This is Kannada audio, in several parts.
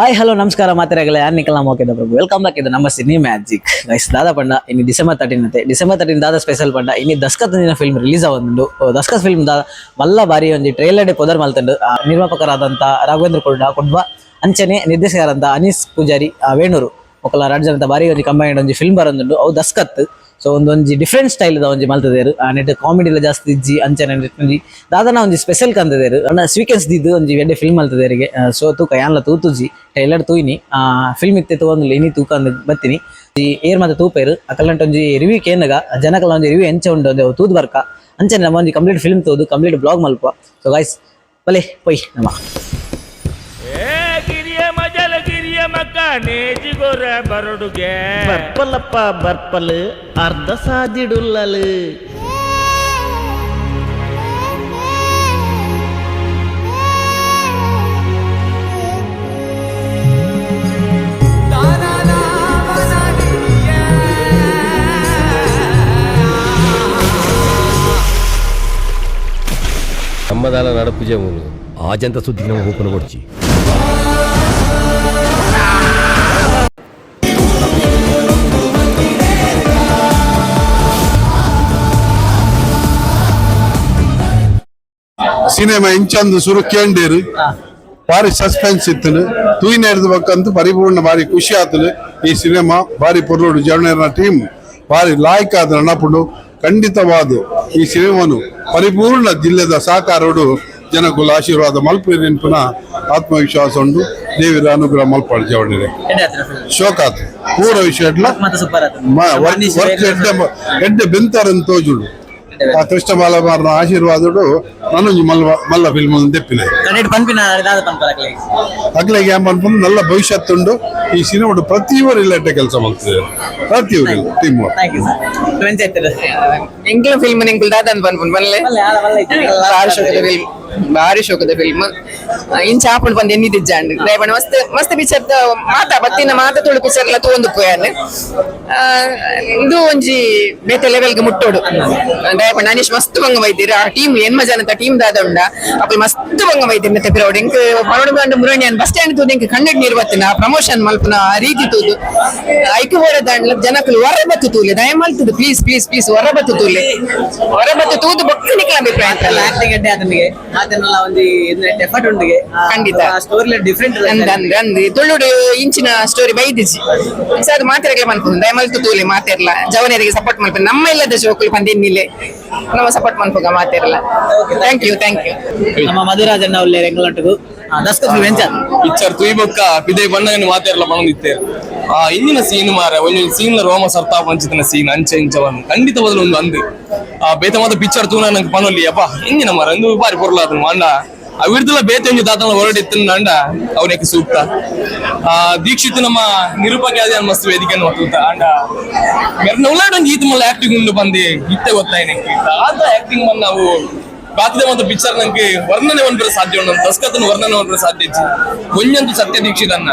ಹಾಯ್ ಹಲೋ ನಮಸ್ಕಾರ ಮಾತಿರಗಲ ಯಾರು ನಿಖಲ್ ನಮ್ಮ ಓಕೆ ಪ್ರಭು ವೆಲ್ಕಮ್ ಬ್ಯಾಕ್ ಇದು ನಮ್ಮ ಸಿನಿ ಮ್ಯಾಜಿಕ್ ಗೈಸ್ ದಾದಾ ಪಂಡ, ಇನ್ನು ಡಿಸೆಂಬರ್ ತರ್ಟೀನ್ ಅಂತೆ. ಡಿಸೆಂಬರ್ ತರ್ಟೀನ್ ದಾದ ಸ್ಪೆಷಲ್ ಪಂಡ, ಇನ್ನು ದಸ್ಕತ್ ದಿನ ಫಿಲ್ಮ್ ರಿಲೀಸ್ ಆಗೊಂದು ದಸ್ಕತ್ ಫಿಲ್ಮ್ ದಾದ ಮಲ್ಲ ಬಾರಿ ಒಂದು ಟ್ರೈಲರ್ ಡೇ ಪೊದರ್ ಮಲ್ತಂಡು. ನಿರ್ಮಾಪಕರಾದಂಥ ರಾಘವೇಂದ್ರ ಕೊಡ್ಡ ಕೊಡ್ಬ ಅಂಚನೆ ನಿರ್ದೇಶಕರಾದಂಥ ಅನೀಸ್ ಪೂಜಾರಿ ವೇಣೂರು, ಒಕ್ಕಲ ರಾಜ್ಯ ಅಂತ ಬಾರಿ ಒಂದು ಕಂಬೈಂಡ್ ಒಂದು ಫಿಲ್ಮ್ ಬರೋದುಂಡು ಅವು ದಸ್ಕತ್. ಸೊ ಒಂದೊಂಜಿ ಡಿಫ್ರೆಂಟ್ ಸ್ಟೈಲ್ ಒಂಜಿ ಮಲ್ತದೇರು. ಆ ನೆಟ್ ಕಾಮಿಡಿ ಎಲ್ಲ ಜಾಸ್ತಿ ಇಜ್ಜಿ, ಅಂಚನೆ ನೆಟ್ಟಿ ದಾದನ ಒಂಜಿ ಸ್ಪೆಷಲ್ ಕಂದದೇರು ಅಣ್ಣ ಸ್ವೀಕೆನ್ಸ್ ದಿದ್ದು ಒಂಜಿ ಎಡ್ಡೆ ಫಿಲ್ಮ್ ಮಲ್ತದೇರಿಗೆ. ಸೊ ತೂಕ ಯಾನ್ಲ ತೂತುಜಿ ಟೈಲರ್ ತೂಯಿನಿ. ಆ ಫಿಲ್ಮ್ ಇತ್ತೆ ತಗೊಂಡು ಇನಿ ತೂಕ ಅಂದ್ ಬತ್ತೀನಿ. ಈ, ಏರ್ ಮತ್ತೆ ತೂಪೇರು. ಅಕಲ್ನಂಟ ಒಂಜಿ ರಿವ್ಯೂ ಕೇನಗ ಜನಕಲ್ಲ ಒಂಜಿ ರಿವ್ಯೂ ಎಂಚ ಉಂಡು ಒಂದು ತೂದ್ ಬರ್ಕ ಅಂಚನೆ ನಮ್ಮ ಒಂಜಿ ಕಂಪ್ಲೀಟ್ ಫಿಲ್ಮ್ ತೋದು ಕಂಪ್ಲೀಟ್ ಬ್ಲಾಗ್ ಮಲ್ಪ ಸೊ ಗೈಸ್ ಬಲೆ ಪೊಯ್ ನಮ್ಮ ನೇಜಿಗೊರ ಬರಡುಗೆ ಬರ್ಪಲಪ್ಪ ಬರ್ಪಲ್ ಅರ್ಧ ಸಾದಿಡುಲ್ಲಲ್ ನಮ್ಮದಾಲ ನಡಪುಜೆ ಮೂಲು ಆಜಂತ ಸುದ್ದಿಗೆ ನಮಗೆ ಓಪನ್ ಕೊಡ್ಚಿ ಸಿನಿಮಾ ಇಂಚಂದು ಸುರು ಕೇಂಡೇರು. ಭಾರಿ ಸಸ್ಪೆನ್ಸ್ ಇತ್ತು ತೂಯಿ ನಡೆದ ಬಕ್ಕಂತೂ ಪರಿಪೂರ್ಣ ಭಾರಿ ಖುಷಿ ಆತಲು ಈ ಸಿನಿಮಾ ಭಾರಿ ಪೊರ್ಲೋಡು ಜವನೇರನ ಟೀಮ್ ಭಾರಿ ಲಾಯ್ಕ್ ಆದ ನಪುಡು ಖಂಡಿತವಾದ ಈ ಸಿನಿಮಾನು ಪರಿಪೂರ್ಣ ಜಿಲ್ಲೆದ ಸಹಕಾರೋಡು ಜನಕ್ಕುಲ ಆಶೀರ್ವಾದ ಮಲ್ಪು ನೆನಪಿನ ಆತ್ಮವಿಶ್ವಾಸ ಉಂಡು. ದೇವಿರ ಅನುಗ್ರಹ ಮಲ್ಪಾಡು ಜವಣೆರೆ. ಶೋಕಾತ್ ಪೂರ ವಿಷಯ ಎಡ್ಡೆ ಬೆಂತಾರಂತ ತೋಜುಡು. ಆ ಕೃಷ್ಣ ಬಾಲಮಾರನ ಆಶೀರ್ವಾದಡು ನಾನು ಮಲ್ಲ ಮಲ್ಲ ಪಂಪರಕ್ಲೆ ಅಗ್ಲಿಗೆ ಏನ್ ಅನ್ಕೊಂಡು ನಲ್ಲ ಭವಿಷ್ಯತ್ ಉಂಡು ಈ ಸಿನಿಮಾ ಪ್ರತಿಯೊಬ್ಬರು ಇಲ್ಲಟ್ಟೆ ಕೆಲಸ ಮಾಡ್ತಿದ್ದಾರೆ. ಪ್ರತಿಯೊಬ್ಬರು team work thank you sir twenty ಆಯ್ತದೆ ಎಂಕ್ಲ ಫಿಲ್ಮ್ ಎಂಕ್ಲ ದಾದ ಅಂತ ಫಿಲ್ಮ್ ಬಾರಿ ಶೋಕದ ಫಿಲ್ಮ್ ಇನ್ ಚಾಪುಂಡ್ ಬಂದು ಎನ್ನಿದ್ದಿಜ್ಜಾಂಡ್ ದಯಪಂಡ ಮಸ್ತ್ ಮಸ್ತ್ ಪಿಚರ್ ಮಾತ ಬತ್ತಿನ ಮಾತ ತುಳು ಪಿಕ್ಚರ್ ಎಲ್ಲ ತಗೊಂಡು ಪೋಯಾನ್ ಇದು ಒಂಜಿ ಬೇತೆ ಲೆವೆಲ್ಗೆ ಮುಟ್ಟೋಡು. ದಯಪಂಡ ಅನೀಶ್ ಮಸ್ತ್ ಬಂಗ ಬೈದಿರ. ಆ ಟೀಮ್ ಎನ್ಮ ಜನತ ಟೀಮ್ ದಾದ ಉಂಡ ಅಪ್ಪಲ್ ಮಸ್ತ್ ಬಂಗ ಬೈತೀರಿ ಮತ್ತೆ ಪಿರೋಡ್ ಎಂಕ್, ಮರಡು ಬಂಡು ಮುರಣಿ ಬಸ್ ಸ್ಟ್ಯಾಂಡ್ ತೂದು, ಎಂಕ್ ಕಣ್ಣಿಡ್ ನಿರ್ವತ್ತಿನ ಪ್ರಮೋಷನ್ ಮಲ್ಪನ, ಆ ರೀತಿ ತೂದು. ಐಕು ಹೋರ ದಾಂಡ್ಲ ಜನಕ್ಕಲು ಹೊರ ಬತ್ತು ತೂಲೆ. ದಯ ಮಲ್ತದು ಪ್ಲೀಸ್ ಪ್ಲೀಸ್ ಪ್ಲೀಸ್ ಹೊರ ಬತ್ತು ತೂಲೆ. ಹೊರ ಬತ್ತು ತೂದು ಬೊಕ್ಕ ನಿಕ್ಕಲ ಅಭಿಪ್ರಾಯ ಅಂತಲ್ಲ ಅದನ್ನೆಲ್ಲ ಒಂದು ಎಫರ್ಟ್ ಉಂಟು ಖಂಡಿತ. ಸ್ಟೋರಿ ಡಿಫ್ರೆಂಟ್ ಅಂದ್ ಅಂದ್ ಅಂದ್ ತುಳುಡು ಇಂಚಿನ ಸ್ಟೋರಿ ಬೈದಿಜಿ ಸರ್ ಅದು ಮಾತಾಡಕ್ಕೆ ಮನ್ಪುಂಡು ದಯ ತೂಲಿ ತೂಲೆ ಮಾತಿರ್ಲ. ಜವನಿಯರಿಗೆ ಸಪೋರ್ಟ್ ಮಲ್ಪು ನಮ್ಮ ಇಲ್ಲದ ಶೋಕುಲು ಪಂದಿನ್ನಿಲೆ ನಮ್ಮ ಸಪೋರ್ಟ್ ಮನ್ಪುಗ ಮಾತಿರ್ಲ. ಥ್ಯಾಂಕ್ ಯು ಥ್ಯಾಂಕ್ ಯು ನಮ್ಮ ಮಧುರಾಜಣ್ಣ ಒಳ್ಳೆ ರೆಂಗಲಂಟು ದಸ್ಕತ್ ವೆಂಚ ಪಿಕ್ಚರ್ ತುಯ್ಬೊಕ್ಕ ಪಿದೆ ಬಣ್ಣಗನ್ನು ಮಾತಾಡಲ ಪಣದಿತ್ತೇರು ಆ ಇಂದಿನ ಸೀನ್ ಮಾರ ಒಂದು ಸೀನ್ ರೋಮ ಸರ್ತಾ ಪಂಚಿತನ ಸೀನ್ ಅಂಚೆ ಇಂಚವನ್ನು ಖಂಡಿತ ಬದಲು ಒಂದು ಅಂದು. ಆ ಬೇತಮಾದ ಪಿಕ್ಚರ್ ತೂನ ನಂಗೆ ಪನೊಲ್ಲಿ ಅಪ್ಪ ಇಂದಿನ ಮಾರ ಒಂದು ಬಾರಿ ಪೊರ್ಲಾದ ಅಂಡ ಆ ವಿಡ್ದಲ್ಲ ಬೇತೆ ಒಂಜಿ ದಾತನ ಹೊರಡಿತ್ತು ಅಂಡ ಅವನಕ್ಕೆ ಸೂಕ್ತ? ಆ, ದೀಕ್ಷಿತ್ ನಮ್ಮ ನಿರೂಪಕ ಅದೇ ಮಸ್ತ್ ವೇದಿಕೆಯನ್ನು ಹೊತ್ತುತ್ತ ಅಂಡ ಮೆರ್ನ ಉಳ್ಳಾಡ ಒಂದು ಈತ ಮಲ್ಲ ಆಕ್ಟಿಂಗ್ ಉಂಡು ಬಂದಿ. ಇತ್ತೆ ಗೊತ್ತಾಯ್ತು ಆತ ಆಕ್ಟಿಂಗ್ ಬಂದು ನಾವು ಬಾಕಿದ ಒಂದು ಪಿಕ್ಚರ್ ನನಗೆ ವರ್ಣನೆ ಒಂದರ ಸಾಧ್ಯ ಉಂಟು. ದಸ್ಕತನ ವರ್ಣನೆ ಒಂದರ ಸಾಧ್ಯ ಇತ್ತು. ಒಂಜಂತು ಸತ್ಯ ದೀಕ್ಷಿತನ್ನ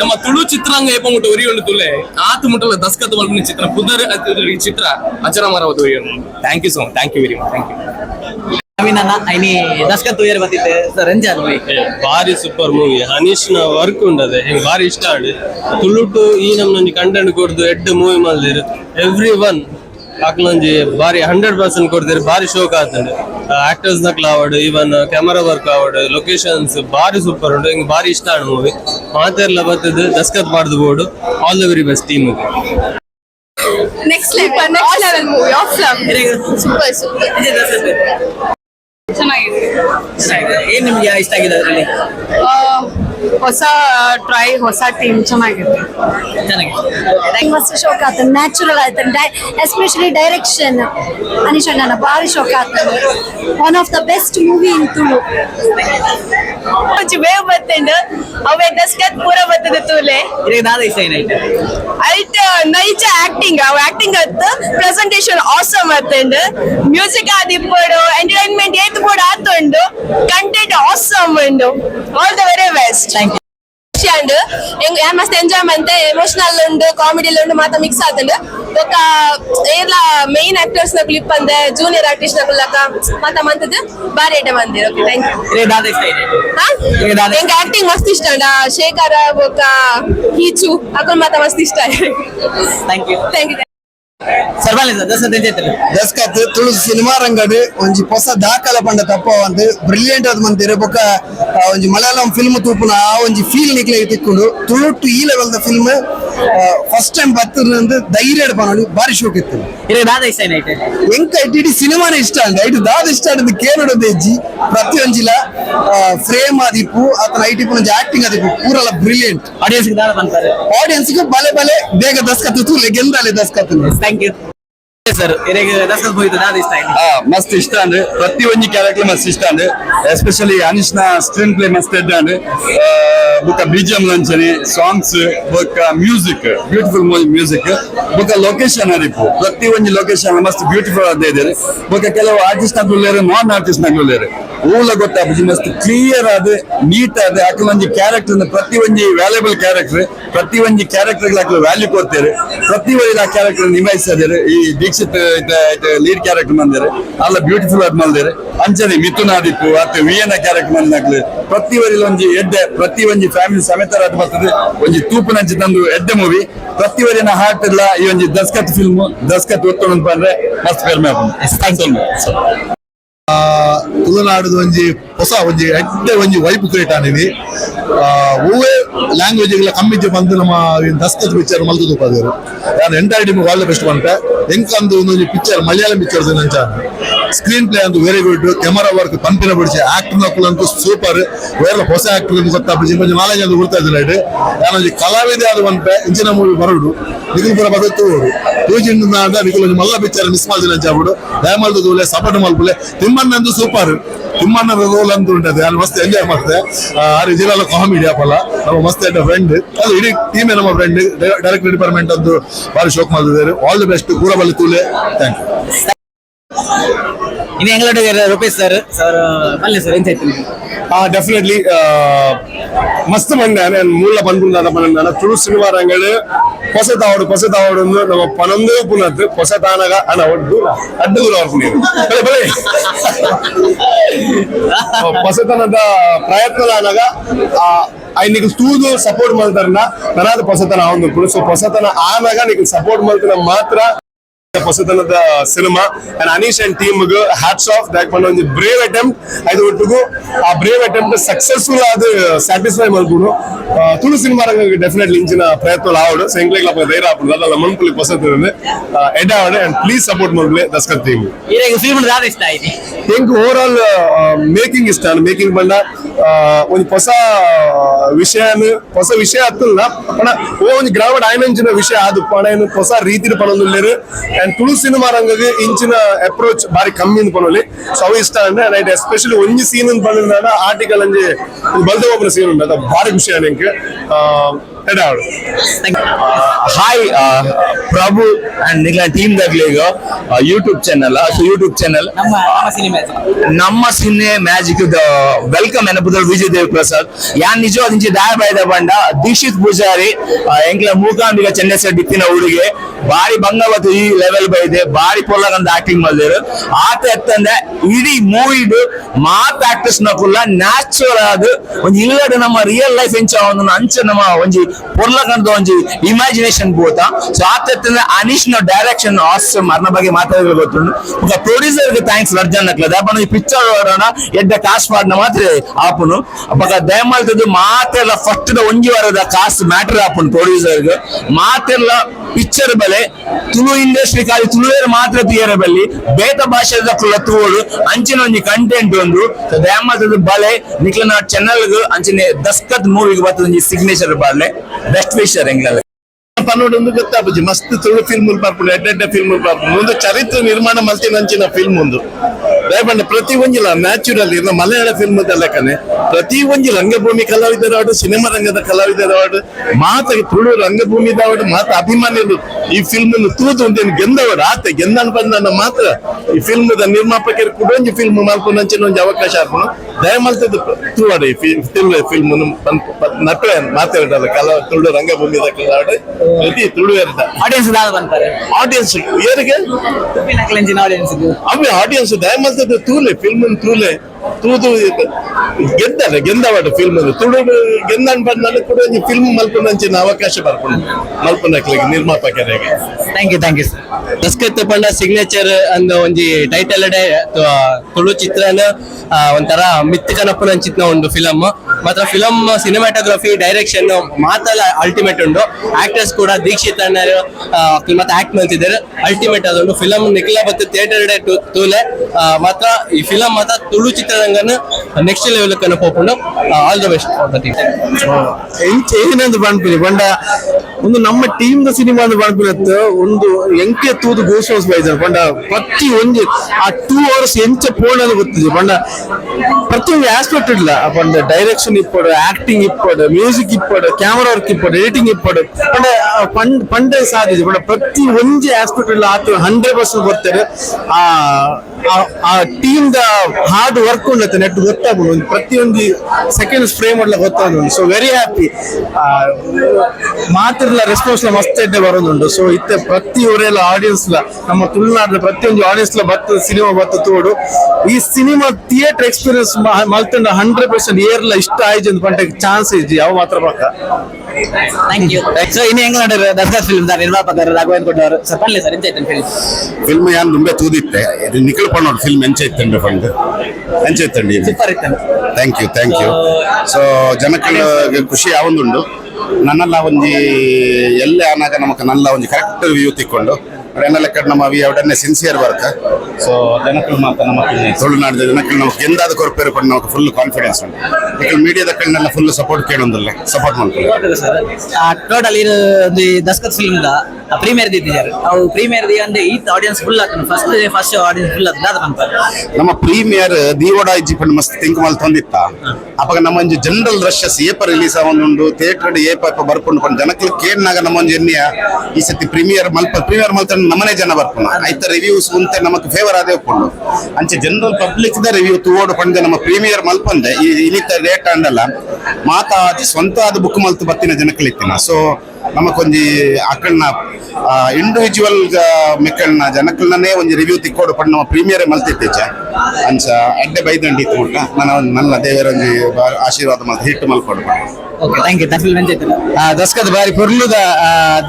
ನಮ್ಮ ತುಳು ಚಿತ್ರಾಂಗ ಏಪ ಮುಟ್ಟ ಉರಿ ಉಂಡು ತುಲೆ ಆತು ಮುಟ್ಟಲ ದಸ್ಕತ್ ಮಲ್ಪಿನ ಚಿತ್ರ ಪುದರ್ ಈ ಚಿತ್ರ ಅಚರ ಮರವತ್ತು ಉರಿ thank you so much thank you very much thank you ಭಾರಿ ಸೂಪರ್ ಮೂವಿ ಹನೀಶ್ನ ವರ್ಕ್ ಉಂಡದೆ ಹೆಂಗ್ ಬಾರಿ ಇಷ್ಟ ಆಡು. ತುಳುಟು ಈ ನಮ್ನೊಂಜಿ ಕಂಟೆಂಟ್ ಕೊಡ್ದು ಎಡ್ ಮೂವಿ ಮಲ್ದಿರು. ಎವ್ರಿ ಒನ್ ಅಕ್ಲೊಂಜಿ ಬಾರಿ ಹಂಡ್ರೆಡ್ ಪರ್ಸೆಂಟ್ ಕೊಡ್ತೀರಿ ಬಾರಿ ಶೋಕ್ ಆತುಂಡು ಆಕ್ಟರ್ಸ್ ನಕ್ಲ ಆವಡ್ ಈವನ್ ಕ್ಯಾಮರಾ ವರ್ಕ್ ಆವಡ್ ಲೊಕೇಶನ್ಸ್ ಬಾರಿ ಸೂಪರ್ ಉಂಡು ಹಿಂಗೆ ಬಾರಿ ಇಷ್ಟ ಆಡು ಮೂವಿ ಮಾತೆರ್ಲ ಬರ್ತದೆ ದಸ್ಕತ್ ಮಾಡ್ದು board. All the very best team next level next level movie of super super ಚೆನ್ನಾಗಿದೆ. ಏನ್ ನಿಮ್ಗೆ ಇಷ್ಟ ಆಗಿದೆ ಅದರಲ್ಲಿ? ಹೊಸ ಟ್ರೈ ಹೊಸ ಟೀಮ್ ಚೆನ್ನಾಗಿದೆ. ಮಸ್ತ್ ಶೋಕ್ ಆಗ್ತದೆ ನ್ಯಾಚುರಲ್ ಆಯ್ತು ಎಸ್ಪೆಷಲಿ ಡೈರೆಕ್ಷನ್ ಅನೀಶ್ ಅಣ್ಣನ ಭಾರಿ ಶೋಕ್ one of the best movie in Tulu ಬೇವ್ ಬತ್ತಂಡು ಅವೇ ದಸ್ಕತ್ ಪೂರ ಬತ್ತದ ತೂಲೆ ಐಟ್ ನೈಜ ಆಕ್ಟಿಂಗ್ ಅವ್ ಆಕ್ಟಿಂಗ್ ಅತ್ ಪ್ರೆಸೆಂಟೇಷನ್ ಆಸಮ್ ಅತ್ತಂಡು. ಮ್ಯೂಸಿಕ್ ಆದಿಪ್ಪಡು ಎಂಟರ್ಟೈನ್ಮೆಂಟ್ ಏತ್ ಕೂಡ ಆತುಂಡು. ಕಂಟೆಂಟ್ ಆಸಮ್ ಉಂಡು. All the very best thank you ಖುಷಿ ಅಂಡ್ ಮಸ್ತ್ ಎಂಜಾಯ್ ಮಂತೆ ಎಮೋಷನಲ್ ಉಂಡು ಕಾಮಿಡಿ ಉಂಡು ಮಾತ್ರ ಮಿಕ್ಸ್ ಆತಂಡು. ಬೊಕ್ಕ ಏರ್ಲ ಮೇನ್ ಆಕ್ಟರ್ಸ್ನ ಕ್ಲಿಪ್ ಅಂದೆ ಜೂನಿಯರ್ ಆರ್ಟಿಸ್ಟ್ನ ಕುಲ್ಲಕ ಮಾತ ಮಂತದ್ದು ಬಾರಿ ಐಟಮ್ ಅಂದಿರ ಓಕೆ ಥ್ಯಾಂಕ್ ಯು ಇರೇ ದಾದ ಇಷ್ಟ ಇದೆ. ಈಗ ದಾದ- ಹೆಂಗ್ ಆಕ್ಟಿಂಗ್ ಮಸ್ತ್ ಇಷ್ಟ ಅಂಡ ಶೇಖರ ಬೊಕ್ಕ ಹೀಚು ಅಕಲ್ ಮಾತ ಮಸ್ತ್ ಇಷ್ಟ. ಥ್ಯಾಂಕ್ ಯು ಥ್ಯಾಂಕ್ ಯು ಸರ್ವಾಲಿ ಸರ್ ದಸ ತೆಂಜೈತಲ್ಲ ದಸ್ಕತ್ ತುಳು ಸಿನಿಮಾ ರಂಗಡ್ ಒಂಜಿ ಹೊಸ ದಾಖಲೆ ಪಂಡ ತಪ್ಪವಂದ್ ಬ್ರಿಲಿಯಂಟ್ ಅದ್ ಮಂದಿರ ಬೊಕ ಆ, ಒಂಜಿ ಮಲಯಾಳಂ ಫಿಲ್ಮ್ ತೂಪುನ ಆ ಒಂಜಿ ಫೀಲ್ ನಿಕ್ಲೆ ತಿಕ್ಕೊಂಡು ತುಳು ಟು ಈ ಲೆವೆಲ್ ದ ಫಸ್ಟ್ ಟೈಮ್ ಬತ್ತಂದು ಧೈರ್ಯ ಪನೋಡಿ ಬಾರಿ ಶೋಕ್ ಇತ್ತು. ದಾದ ಇಷ್ಟ ಎಂಕ ಇಟ್ಟಿ ಸಿನಿಮಾನೇ ಇಷ್ಟ ಅಂದ್ರೆ ಐಟ್ ದಾದ ಇಷ್ಟ ಅಂದ್ ಕೇಳೋದು ಹೆಜ್ಜಿ. ಪ್ರತಿಯೊಂಜಿಲ ಫ್ರೇಮ್ ಆದಿಪ್ಪು ಆತನ ಐಟಿ ಒಂಜಿ ಆಕ್ಟಿಂಗ್ ಆದಿಪ್ಪು ಪೂರಲ ಬ್ರಿಲಿಯಂಟ್ ಆಡಿಯನ್ಸ್ ದಾದ ಬಂತಾರೆ ಆಡಿಯನ್ಸ್ಗೆ ಬಲೆ ಬಲೆ ಬೇಗ ದಸ್ಕತ್ತು ತೂಲೆ ಗೆಂದಾಲೆ ದಸ್ಕತ್ ಥ್ಯಾಂಕ್ ಯು ಸರ್ ಮಸ್ತ್ ಇಷ್ಟ ಅಂದ್ರೆ, ಪ್ರತಿ ಒಂದು ಕ್ಯಾರೆಕ್ಟರ್ ಮಸ್ತ್ ಇಷ್ಟ ಅಂದ್ರೆ ಎಸ್ಪೆಷಲಿ ಅನಿಶ್ನ ಸ್ಕ್ರೀನ್ ಪ್ಲೇ ಮಸ್ತ್ ಇದ್ದ ಅಂದ್ರೆ ಬುಕ್ಕ ಬಿಜಿಎಂ ಲಂಚನೆ ಸಾಂಗ್ಸ್ ಬುಕ್ಕ ಮ್ಯೂಸಿಕ್ ಬ್ಯೂಟಿಫುಲ್ ಮ್ಯೂಸಿಕ್ ಬುಕ್ಕ ಲೊಕೇಶನ್ ಅರಿಪು ಪ್ರತಿ ಒಂದು ಲೊಕೇಶನ್ ಮಸ್ತ್ ಬ್ಯೂಟಿಫುಲ್ ಅದೇ ಇದ್ದಾರೆ ಕೆಲವು ಆರ್ಟಿಸ್ಟ್ ನಗುಲೇರು ನಾನ್ ಆರ್ಟಿಸ್ಟ್ ನಗುಲೇರು ಊಲ ಗೊತ್ತಾಗ್ಬಿಟ್ಟು ಮಸ್ತ್ ಕ್ಲಿಯರ್ ಆದ ನೀಟ್ ಆದ ಒಂಜಿ ಕ್ಯಾರೆಕ್ಟರ್ ಪ್ರತಿ ಒಂದು ವ್ಯಾಲ್ಯೂಬಲ್ ಕ್ಯಾರೆಕ್ಟರ್ ಪ್ರತಿ ಒಂದು ಕ್ಯಾರೆಕ್ಟರ್ ವ್ಯಾಲ್ಯೂ ಕೊಡ್ತಾರೆ ಪ್ರತಿ ಒಂದು ಆ ಕ್ಯಾರೆಕ್ಟರ್ ನಿಭಾಯಿಸಿದ್ದಾರೆ ಈ ದೀಕ್ಷಿತ್ ಲೀಡ್ ಕ್ಯಾರೆಕ್ಟರ್ ಬಂದಿದ್ದಾರೆ ಅಲ್ಲ ಬ್ಯೂಟಿಫುಲ್ ಆಗಿ ಮಾಡಿದ್ದಾರೆ ಅಂಚನೆ ಮಿಥುನ್ ಆದಿತ್ತು ಅಥವಾ ವಿಯನ ಕ್ಯಾರೆಕ್ಟರ್ ಬಂದಾಗ್ಲಿ ಪ್ರತಿ ಒರಿಲಿ ಒಂಜಿ ಎಡ್ಡೆ ಪ್ರತಿ ಒಂಜಿ ಫ್ಯಾಮಿಲಿ ಸಮೇತ ಆದ್ ಬರ್ತದೆ ಒಂಜಿ ತೂಪು ನಂಚಿ ತಂದು ಎಡ್ಡೆ ಮೂವಿ ಪ್ರತಿ ವರಿನ ಹಾಟ್ ಇಲ್ಲ ಈ ಒಂಜಿ ದಸ್ಕತ್ ಫಿಲ್ಮ್ ದಸ್ಕತ್ ಒತ್ತೊಂದು ಬಂದ್ರೆ ಮಸ್ತ್ ಫಿಲ್ಮ್ ಆಪುಂಡು ತುಳುನಾಡುದ ಒಂಜಿ ಹೊಸ ಒಂಜಿ ಎಡ್ಡೆ ಒಂಜಿ ವೈಪ್ ಕ್ರಿಯೇಟ್ ಆನಿನಿ ಹೂವೇ ಲ್ಯಾಂಗ್ವೇಜ್ಗಳ ಕಮ್ಮಿ ಇಜ್ಜೆ ಬಂದು ನಮ್ಮ ದಸ್ಕತ್ ಪಿಕ್ಚರ್ ಮಲ್ತು ತೂಪದೇರು ನಾನು entire team all the best ಬಂತೆ ಎಂಕಂದು ಒಂದೊಂದು ಪಿಕ್ಚರ್ ಮಲಯಾಳಂ ಪಿಕ್ಚರ್ಸ್ ನಂಚ ಸ್ಕ್ರೀನ್ ಪ್ಲೇ ಅಂತೂ ವೆರಿ ಗುಡ್ ಕ್ಯಾಮರಾ ವರ್ಕ್ ಪಂಪಿನ ಬಿಡಿಸಿ ಆಕ್ಟರ್ ನಕ್ಕಲಂತೂ ಸೂಪರ್ ಬೇರೆ ಹೊಸ ಆಕ್ಟರ್ ಗೊತ್ತಾಗ್ಬಿಡಿ ಕೊಂಚ ನಾಲೆಜ್ ಅದು ಗುರ್ತಾ ಇದ್ದಿಲ್ಲ ನಾನು ಕಲಾವಿದೆ ಆದ ಒಂಪೆ ಇಂಚಿನ ಮೂವಿ ಬರೋಡು ನಿಖಿಲ್ ಪುರ ಬದ ತೂಡು ತೂಜಿಂದ ನಿಖಿಲ್ ಒಂದು ಮಲ್ಲ ಪಿಕ್ಚರ್ ಮಿಸ್ ಮಾಡಿದ್ರೆ ಅಂಚಾಬಿಡು ದಯಮಾಲ್ದು ತೂಲೆ ಸಪೋರ್ಟ್ ಮಲ್ಪುಲೆ ತಿಮ್ಮಣ್ಣಂದು ಸೂಪರ್ ತಿಮ್ಮಣ್ಣ ರೋಲ್ ಅಂತ ಉಂಟದೆ. ಅಲ್ಲಿ ಮಸ್ತ್ ಎಂಜಾಯ್ ಮಾಡ್ತದೆ. ಆರು ಜಿಲ್ಲಾ ಕಾಮಿಡಿ ಆಪಲ್ಲ ನಮ್ಮ ಮಸ್ತ್ ಎಡ್ಡ ಫ್ರೆಂಡ್ ಅದು ಇಡೀ ಟೀಮೇ ನಮ್ಮ ಫ್ರೆಂಡ್ ಡೈರೆಕ್ಟ್ ಡಿಪಾರ್ಟ್ಮೆಂಟ್ ಒಂದು ಬಾರಿ ಶೋಕ್ ಮಾಡಿದ್ದಾರೆ. ಆಲ್ ದಿ ಬೆಸ್ಟ್ ಕೂರಬಲ್ಲಿ ತೂಲೆ. ಥ್ಯಾಂಕ್ ಯು ಇನ್ನು ಎಂಗ್ಲೋಡ್ ರೂಪೇಶ್ ಸರ್ ಸರ್ ಮಲ್ಲೆ ಸರ್ ಎಂತ ಆಯ್ತು ಡೆಫಿನೆಟ್ಲಿ ಮಸ್ತ್ ಮಂಡೆ ಮೂಲ ಪನ್ಪುಂದಾದ ಪನಂದಾನ ತುಳು ಸಿನಿಮಾ ರಂಗಡೆ ಹೊಸ ತಾವಡು ಹೊಸ ತಾವಡು ನಮ್ಮ ಪನೊಂದು ಪುನತ್ ಹೊಸ ತಾನಗ ಅಣ್ಣ ಒಟ್ಟು ಅಡ್ಡ ದೂರ ಅವ್ರು ಹೊಸತನದ ಅನಗ ಐ ನಿಕ್ ತೂದು ಸಪೋರ್ಟ್ ಮಾಡ್ತಾರನ್ನ ನನಾದ ಹೊಸತನ ಅವನು ಸೊ ಹೊಸತನ ಆನಾಗ ನಿಕ್ ಸಪೋರ್ಟ್ ಮಾಡ್ತಾರೆ ಮಾತ್ರ. ಹೊಸತನದ cinema. And Anish and team hats off that ಪಂಡ ಒಂದು ಬ್ರೇವ್ ಅಟೆಂಪ್ಟ್ ಅದು ಒಟ್ಟಿಗೂ ಆ ಬ್ರೇವ್ ಅಟೆಂಪ್ಟ್ ಸಕ್ಸಸ್ಫುಲ್ ಆದ ಸ್ಯಾಟಿಸ್ಫೈ ಮಾಡ್ಕೊಂಡು ತುಳು ಸಿನಿಮಾ ರಂಗಕ್ಕೆ ಡೆಫಿನೆಟ್ಲಿ ಇಂಚಿನ ಪ್ರಯತ್ನ ಆವಡು ಸೊ ಎಂಗ್ಲಿಗೆ ಲಪ್ಪ ಧೈರ್ಯ ಆಪುಂಡು ಅದಲ್ಲ ಮನ್ಪುಲಿ ಹೊಸತನ ಎಡ್ ಆವಡೆ ಅಂಡ್ ಪ್ಲೀಸ್ ಸಪೋರ್ಟ್ ಮಾಡ್ಲಿ ದಸ್ಕರ್ ಟೀಮ್ ಹೆಂಗ್ ಓವರ್ ಆಲ್ ಮೇಕಿಂಗ್ ಇಷ್ಟ? ಮೇಕಿಂಗ್ ಬಂಡ ಒಂದು ಹೊಸ ವಿಷಯ ಹೊಸ ವಿಷಯ ಹತ್ತಲ್ಲ ಪಣ, ಓ, ಒಂದು ಗ್ರಾಮಡ್ ಆಯ್ನಂಚಿನ ವಿಷಯ ಅದು ಪಣ ಏನು ಹೊಸ ರೀತಿಲಿ ಪಣೊಂದುಲ್ಲೇರು ಅಂಡ್ ತುಳು ಸಿನಿಮಾ ರಂಗದ ಇಂಚಿನ ಅಪ್ರೋಚ್ ಬಾರಿ ಕಮ್ಮಿ ಪಣೊಲಿ ಸೊ ಅವು ಇಷ್ಟ ಅಂದ್ರೆ ನೈಟ್ ಎಸ್ಪೆಷಲಿ ಒಂಜಿ ಸೀನ್ ಬಂದ ಆರ್ಟಿಕಲ್ ಅಂಜಿ ಬಲ್ದ ಒಬ್ಬನ ಸೀನ್ ಉಂಟು. ಅದು ಭಾರಿ ನನಗೆ ಎಡಾವಡು ಹಾಯ್ ಪ್ರಭು ಅಂಡ್ ನಿಗಳ team ದಾಗ್ಲೀಗ YouTube channel so YouTube channel ನಮ್ಮ ಸಿನ್ನೆ ಮ್ಯಾಜಿಕ್ ವೆಲ್ಕಮ್ ಎನಪುದಲ್ ವಿಜಯ್ ದೇವ್ ಪ್ರಸಾದ್ ಯಾನ್ ನಿಜವಾದ ದಾಯ ಬಾಯ್ದ ಬಂಡ ದೀಕ್ಷಿತ್ ಪೂಜಾರಿ ಎಂಕ್ಲ ಎಂಕ್ಲ ಚೆನ್ನೈ ಸರ್ ಬಿತ್ತಿನ ಹುಡುಗಿ ಬಾರಿ ಬಂಗವತ್ತು ಈ ಲೆವೆಲ್ ಬೈದೆ ಬಾರಿ ಅಂತ ಆಕ್ಟಿಂಗ್ ಮಾಡಿದ್ರು. ಆತ ಎತ್ತಂದೆ ಇಡೀ ಮೂವಿಡು ಮಾತ್ ಆಕ್ಟ್ರೆಸ್ ನಕುಲ್ಲ ನ್ಯಾಚುರಲ್ ಆದ ಒಂಜಿ ಇಲ್ಲದ ನಮ್ಮ ರಿಯಲ್ ಲೈಫ್ ಎಂಚ ಒಂದು ಅಂಚ ನಮ್ಮ ಒಂಜಿ ಉರ್ಲಕಂತ ಒಂಜಿ ಇಮ್ಯಾಜಿನೇಷನ್ ಬೋತ ಸೊ ಆತ ಅನೀಶ್ನ ಡೈರೆಕ್ಷನ್ ಆಸಮ್ ಅರ್ನ ಬಗ್ಗೆ ಮಾತಾಡಿದ್ರೆ ಗೊತ್ತುಂಡು ಬೊಕ ಪ್ರೊಡ್ಯೂಸರ್ಗೆ ಥ್ಯಾಂಕ್ಸ್ ಲಡ್ಜನ್ ನಕ್ಲ. ಈ ಪಿಕ್ಚರ್ ಅವರನ ಎಡ್ಡ ಕಾಸ್ಟ್ ಮಾಡ್ನ ಮಾತ್ರ ಆಪುನು ಬೊಕ ದಯಮಾಲ್ತದ್ದು ಮಾತೆಲ್ಲ ಫಸ್ಟ್ ದ ಒಂಜಿ ವಾರದ ಕಾಸ್ಟ್ ಮ್ಯಾಟರ್ ಆಪುನು ಪ್ರೊಡ್ಯೂಸರ್ಗೆ. ಮಾತೆಲ್ಲ ಪಿಕ್ಚರ್ ಬೆಲೆ ತುಳು ಇಂಡಸ್ಟ್ರಿ ಕಾಲಿ ತುಳುವೇರು ಮಾತ್ರ ತುಯರ ಬಲ್ಲಿ ಬೇತ ಭಾಷೆದ ತೋಳು, ಅಂಚಿನ ಒಂಜಿ ಕಂಟೆಂಟ್ ಒಂದು. ದಯಮಾಲ್ತದ್ದು ಬಲೆ ನಿಕ್ಲನ ಚಾನೆಲ್ ಅಂಚಿನ ದಸ್ಕತ್ ಮೂವಿಗೆ ಬರ್ತದ ಸಿಗ್ನೇಚರ್ ಬಲೆ ಬೆಸ್ಟ್ ವಿಷರ್ ಎಂಗ್ಲ ಪನ್ನೋಡು ಒಂದು ಗೊತ್ತಾಪುಜಿ ಮಸ್ತ್ ತುಳು ಫಿಲ್ಮ್ ಪಾಪುಂಡು ಎಡ್ಡ ಎಡ್ಡ ಫಿಲ್ಮ್ ಪಾಪುಂಡು ಒಂದು ಚರಿತ್ರೆ ನಿರ್ಮಾಣ ಮಲ್ತಿನಂಚಿನ ಫಿಲ್ಮ್ ಒಂದು ದಯಪಂಡ ಪ್ರತಿ ಒಂಜಿಲ ನ್ಯಾಚುರಲ್ ಇಲ್ಲ ಮಲಯಾಳ ಫಿಲ್ಮ್ ಲೆಕ್ಕನೆ ಪ್ರತಿ ಒಂಜಿ ರಂಗಭೂಮಿ ಕಲಾವಿದರಾಡು ಸಿನಿಮಾ ರಂಗದ ಕಲಾವಿದರಾಡು ಮಾತ ತುಳು ರಂಗಭೂಮಿ ಆಡು ಮಾತ ಅಭಿಮಾನಿಗಳು ಈ ಫಿಲ್ಮ್ ತೂದು ಒಂದೇನು ಗೆಂದವಡು ಆತ ಗೆಂದನ್ ಬಂದ ಮಾತ್ರ. ಈ ಫಿಲ್ಮ್ ದ ನಿರ್ಮಾಪಕರು ಕೂಡ ಒಂದು ಫಿಲ್ಮ್ ಮಾಡ್ಕೊಂಡು ಅಂಚಿನ ಒಂಜಿ ಅವಕಾಶ ಆಗ್ಬೋದು ದಯಮಲ್ತದ ತೂವಾಡು ಈ ಫಿಲ್ಮ್ ಫಿಲ್ಮ್ ನಟ್ಟ ಮಾತಾಡಲ್ಲ ಕಲಾ ತುಳು ರಂಗಭೂಮಿದ ಕಲಾವಿದ ಪ್ರತಿ ತುಳು ಅಂತ ಆಡಿಯನ್ಸ್ ಆಡಿಯನ್ಸ್ ಏರಿಗೆ ನಕಲೆಂಚಿನ ಆಡಿಯನ್ಸ್ ಅವೆ ಆಡಿಯನ್ಸ್ ದಯಮಲ್ತದ ತೂಲೆ ಫಿಲ್ಮ್ ತೂಲೆ ತೂದು ಗೆದ್ದಲ್ಲ ಗೆಂದವಾಡ ಫಿಲ್ಮ್ ತುಳು ಗೆಂದನ್ ಬಂದಾಗ ಕೂಡ ಒಂಜಿ ಫಿಲ್ಮ್ ಮಲ್ಪುನಂಚಿನ ಅವಕಾಶ ಬರ್ಕೊಂಡು ಮಲ್ಪುನಕ್ಲಿಗೆ ನಿರ್ಮಾಪಕರಿಗೆ thank you thank you sir Daskat ಪಂಡ ಸಿಗ್ನೇಚರ್ ಅಂದ ಒಂಜಿ ಟೈಟಲ್ ಡೇ ತುಳು ಚಿತ್ರನ ಒಂಥರ ಮಿತ್ ಕನಪ್ಪನ ಅಂಚಿತ್ನ ಒಂದು ಫಿಲಮ್ ಮಾತ್ರ ಫಿಲಮ್ ಸಿನಿಮಾಟೋಗ್ರಫಿ ಡೈರೆಕ್ಷನ್ ಮಾತಲ್ಲ ಅಲ್ಟಿಮೇಟ್ ಉಂಡು ಆಕ್ಟರ್ಸ್ ಕೂಡ ದೀಕ್ಷಿತ್ ಅಣ್ಣರು ಮತ್ತೆ ಆಕ್ಟ್ ಮಾಡ್ತಿದ್ದಾರೆ. ಅಲ್ಟಿಮೇಟ್ ಅದೊಂದು ಫಿಲಮ್ ನಿಖಿಲ ಬತ್ತು ಥಿಯೇಟರ್ ಡೇ ತೂಲೆ. ಮಾತ್ರ ಈ ಫಿಲಮ್ ಮಾತ್ರ ತುಳು ಚಿತ್ರರಂಗನ ನೆಕ್ಸ್ಟ್ ಲೆವೆಲ್ ಕನ್ನ ಪೋಪುಂಡು ಆಲ್ ದ ಬೆಸ್ಟ್ ಎಂಚ ಏನಂದು ಬಣ್ಪಿನಿ ಬಂಡ, ಒಂದು ನಮ್ಮ ಟೀಮ್ ದ ಸಿನಿಮಾ ಬಣ್ಪಿನತ್ ಒಂದು ಎಂಕೆ ತೂದು ಹೌಸ್ ಬೈಜರ್ ಬಂಡ, ಪ್ರತಿ ಒಂದು, ಆ ಟೂ ಅವರ್ಸ್ ಎಂಚ ಪೋಣಲು ಗೊತ್ತಿದೆ ಬಂಡ. ಪ್ರತಿಯೊಂದು ಆಸ್ಪೆಕ್ಟ್ ಇಲ್ಲ ಬಂಡ ಡೈರೆಕ್ಷನ್ ಇಪ್ಪಡು ಆಕ್ಟಿಂಗ್ ಇಪ್ಪಡು ಮ್ಯೂಸಿಕ್ ಇಪ್ಪಡು ಕ್ಯಾಮರಾ ವರ್ಕ್ ಇಪ್ಪಡು ಎಡಿಟಿಂಗ್ ಇಪ್ಪಡು, ಬಂಡ ಪಂಡ್ ಪಂಡೆ ಸಾಧಿಸಿ ಬಂಡ, ಪ್ರತಿ ಒಂದು ಆಸ್ಪೆಕ್ಟ್ ಇಲ್ಲ ಆತ ಹಂಡ್ರೆಡ್ ಪರ್ಸೆಂಟ್ ಬರ್ತಾರೆ. ಆ ಆ- ಟೀಮ್ ದ ಹಾರ್ಡ್ ವರ್ಕ್ ಉಂಡತ್ತೆ ನೆಟ್ ಗೊತ್ತಾಗ್ಬೋದು ಒಂದು ಪ್ರತಿಯೊಂದು ಸೆಕೆಂಡ್ಸ್ ಫ್ರೇಮ್ ಮಾಡ್ಲ ಗೊತ್ತಾಗ್ಬೋದು ಸೊ ವೆರಿ ಹ್ಯಾಪಿ ಮಾತಿರ್ಲ ರೆಸ್ಪಾನ್ಸ್ ಮಸ್ತ್ ಎಡ್ಡೆ ಬರೋದುಂಟು ಸೊ ಇತ್ತೆ ಪ್ರತಿ ಊರೆಲ್ಲ ಆಡಿಯನ್ಸ್ ನಮ್ಮ ತುಳುನಾಡಿನ ಪ್ರತಿಯೊಂದು ಆಡಿಯನ್ಸ್ ಬತ್ತ ಸಿನಿಮಾ ಬತ್ತ ತೋಡು. ಈ ಸಿನಿಮಾ ಥಿಯೇಟರ್ ಎಕ್ಸ್ಪೀರಿಯನ್ಸ್ ಮಲ್ತಂಡ ಹಂಡ್ರೆಡ್ ಪರ್ಸೆಂಟ್ ಏರ್ಲ ಇಷ್ಟ ಆಯ್ತು ಅಂತ ಪಂಟೆ ಚಾನ್ಸ್ ಇಜ್ಜಿ ಯಾವ ಮಾತ್ರ ಪಕ್ಕ ಥ್ಯಾಂಕ್ ಯು ಸೊ ಇನ್ನು ಹೆಂಗ್ ನೋಡಿದ್ರು? ದರ್ಶನ್ ಫಿಲ್ಮ್ ದ ನಿರ್ಮಾಪಕರು ರಾಘವೇಂದ್ರ ಕೊಟ್ಟವರು. ಸರ್ ಬನ್ನಿ ಸರ್ ಎಂತ ಫಿಲ್ಮ್ ಫಿಲ್ಮ್ ಯಾನ್ ತುಂಬೆ ತೂದಿತ್ತೆ. ಇದು ನಿಖಿಲ್ ಪಣ್ಣೋಡ್ ಫಿಲ್ಮ್ ಎಂಚ ಇತ್ತಂಡು ಫಂಡ್ ಎಂಚ ಇತ್ತಂಡಿ ಸೂಪರ್ ಇತ್ತು thank you thank you so ಜನಕ್ಕೆ ಖುಷಿ ಯಾವೊಂದುಂಡು ನನ್ನಲ್ಲ ಒಂಜಿ ಎಲ್ಲೇ ಆನಾಗ ನಮಕ್ ನಲ್ಲ ಒಂಜಿ ಕರೆಕ್ಟ್ ವ್ಯೂ ತಿಕ್ಕೊಂಡು ಲೆಕ್ಕ ನಮ್ಮ ವಿ ಅವಡನ್ನೇ ಸಿನ್ಸಿಯರ್ ವರ್ಕ್ ಸೊ ಜನಕ್ಕಳು ಮಾತ್ರ ನಮ್ಮ ತುಳುನಾಡಿದ ಜನಕ್ಕಳು ನಮಗೆ ಎಂದಾದ ಕೊರಪೇರು ಪಂಡು ನಮಗೆ ಫುಲ್ ಕಾನ್ಫಿಡೆನ್ಸ್ ಉಂಟು. ಈಗ ಮೀಡಿಯಾದ ಕಣ್ಣೆಲ್ಲ ಫುಲ್ ಸಪೋರ್ಟ್ ಕೇಳೊಂದಿಲ್ಲ ಸಪೋರ್ಟ್ ಮಾಡ್ತಾರೆ. ಸರ್ ಟೋಟಲ್ ಇದು ಒಂದು ದಸ್ಕತ್ ಫಿಲ್ಮ್ ದ ಪ್ರೀಮಿಯರ್ ದಿದ್ದಾರೆ ಅವು ಪ್ರೀಮಿಯರ್ ದಿ ಅಂದ್ರೆ ಈ ಆಡಿಯನ್ಸ್ ಫುಲ್ ಆಗ್ತಾನೆ first day first audience full ಆಗ್ತದೆ. ಅದ ನಮ್ಮ ಪ್ರೀಮಿಯರ್ ದೀವಡ ಇಜ್ಜಿ ಪಂಡ್ ಮಸ್ತ್ ತಿಂಕ್ ಮಲ್ ತಂದಿತ್ತ? ಅವಾಗ ನಮ್ಮ ಒಂದು ಜನರಲ್ ರಶಸ್ ಏಪ ರಿಲೀಸ್ ಆವೊಂದುಂಡು ಥಿಯೇಟರ್ ಏಪ ಏಪ ಬರ್ಕೊಂಡು ಜನಕ್ಕೆ ಜನಕ್ಲು ಕೇಳಿನಾಗ ನಮ್ಮ ಒಂದು ಎನ್ನಿಯ ಈ ಸತಿ ಪ್ರೀಮಿಯರ್ ಮಲ್ಪ ಪ್ರೀಮಿಯರ್ ಮಲ್ತ ನಮ್ಮನೆ ಜನ ಬರ್ಪುನ ಐತ ರಿವ್ಯೂಸ್ ಉಂತೆ ನಮಕ್ ಫೇವರ್ ಆದೇ ಕೊಂಡು ಅಂಚೆ ಜನರಲ್ ಪಬ್ಲಿಕ್ ದ ರಿವ್ಯೂ ತೂವೋಡು ಪಂಡೆ ನಮ್ಮ ಪ್ರೀಮಿಯರ್ ಮಲ್ಪಂದೆ. ಈ ಇನಿತ ರೇಟ್ ಅಂಡಲ್ಲ ಮಾತಾ ಸ್ವಂತ ಆದ ಬುಕ್ ಮಲ್ತು ಬರ್ತಿನ ಜನಕ್ಲಿತ್ತಿನ ಸೊ ನಮಕೊಂಜಿ ಅಕ್ಕಳನ್ನ ಇಂಡಿವಿಜುವಲ್ ಮೆಕ್ಕಳ್ನ ಜನಕ್ಕಳನ್ನೇ ಒಂಜಿ ರಿವ್ಯೂ ತಿಕ್ಕೋಡು ಪಂಡ ನಮ್ಮ ಪ್ರೀಮಿಯರ್ ಮಲ್ತಿತ್ತೀಚ ಅಂಚ ಅಡ್ಡೆ ಬೈದಂಡಿ ಮುಟ್ಟ ನನ್ನ ನನ್ನ ದೇವರ ಒಂಜಿ ಆಶೀರ್ವಾದ ಮಲ್ತು ಹಿಟ್ಟು ಮಲ್ಕೊಂಡು ಓಕೆ ಥ್ಯಾಂಕ್ ಯು ಫಿಲ್ಮ್ ಆ, ದಸ್ಕತ್ ಬಾರಿ ಪುರ್ಲುದ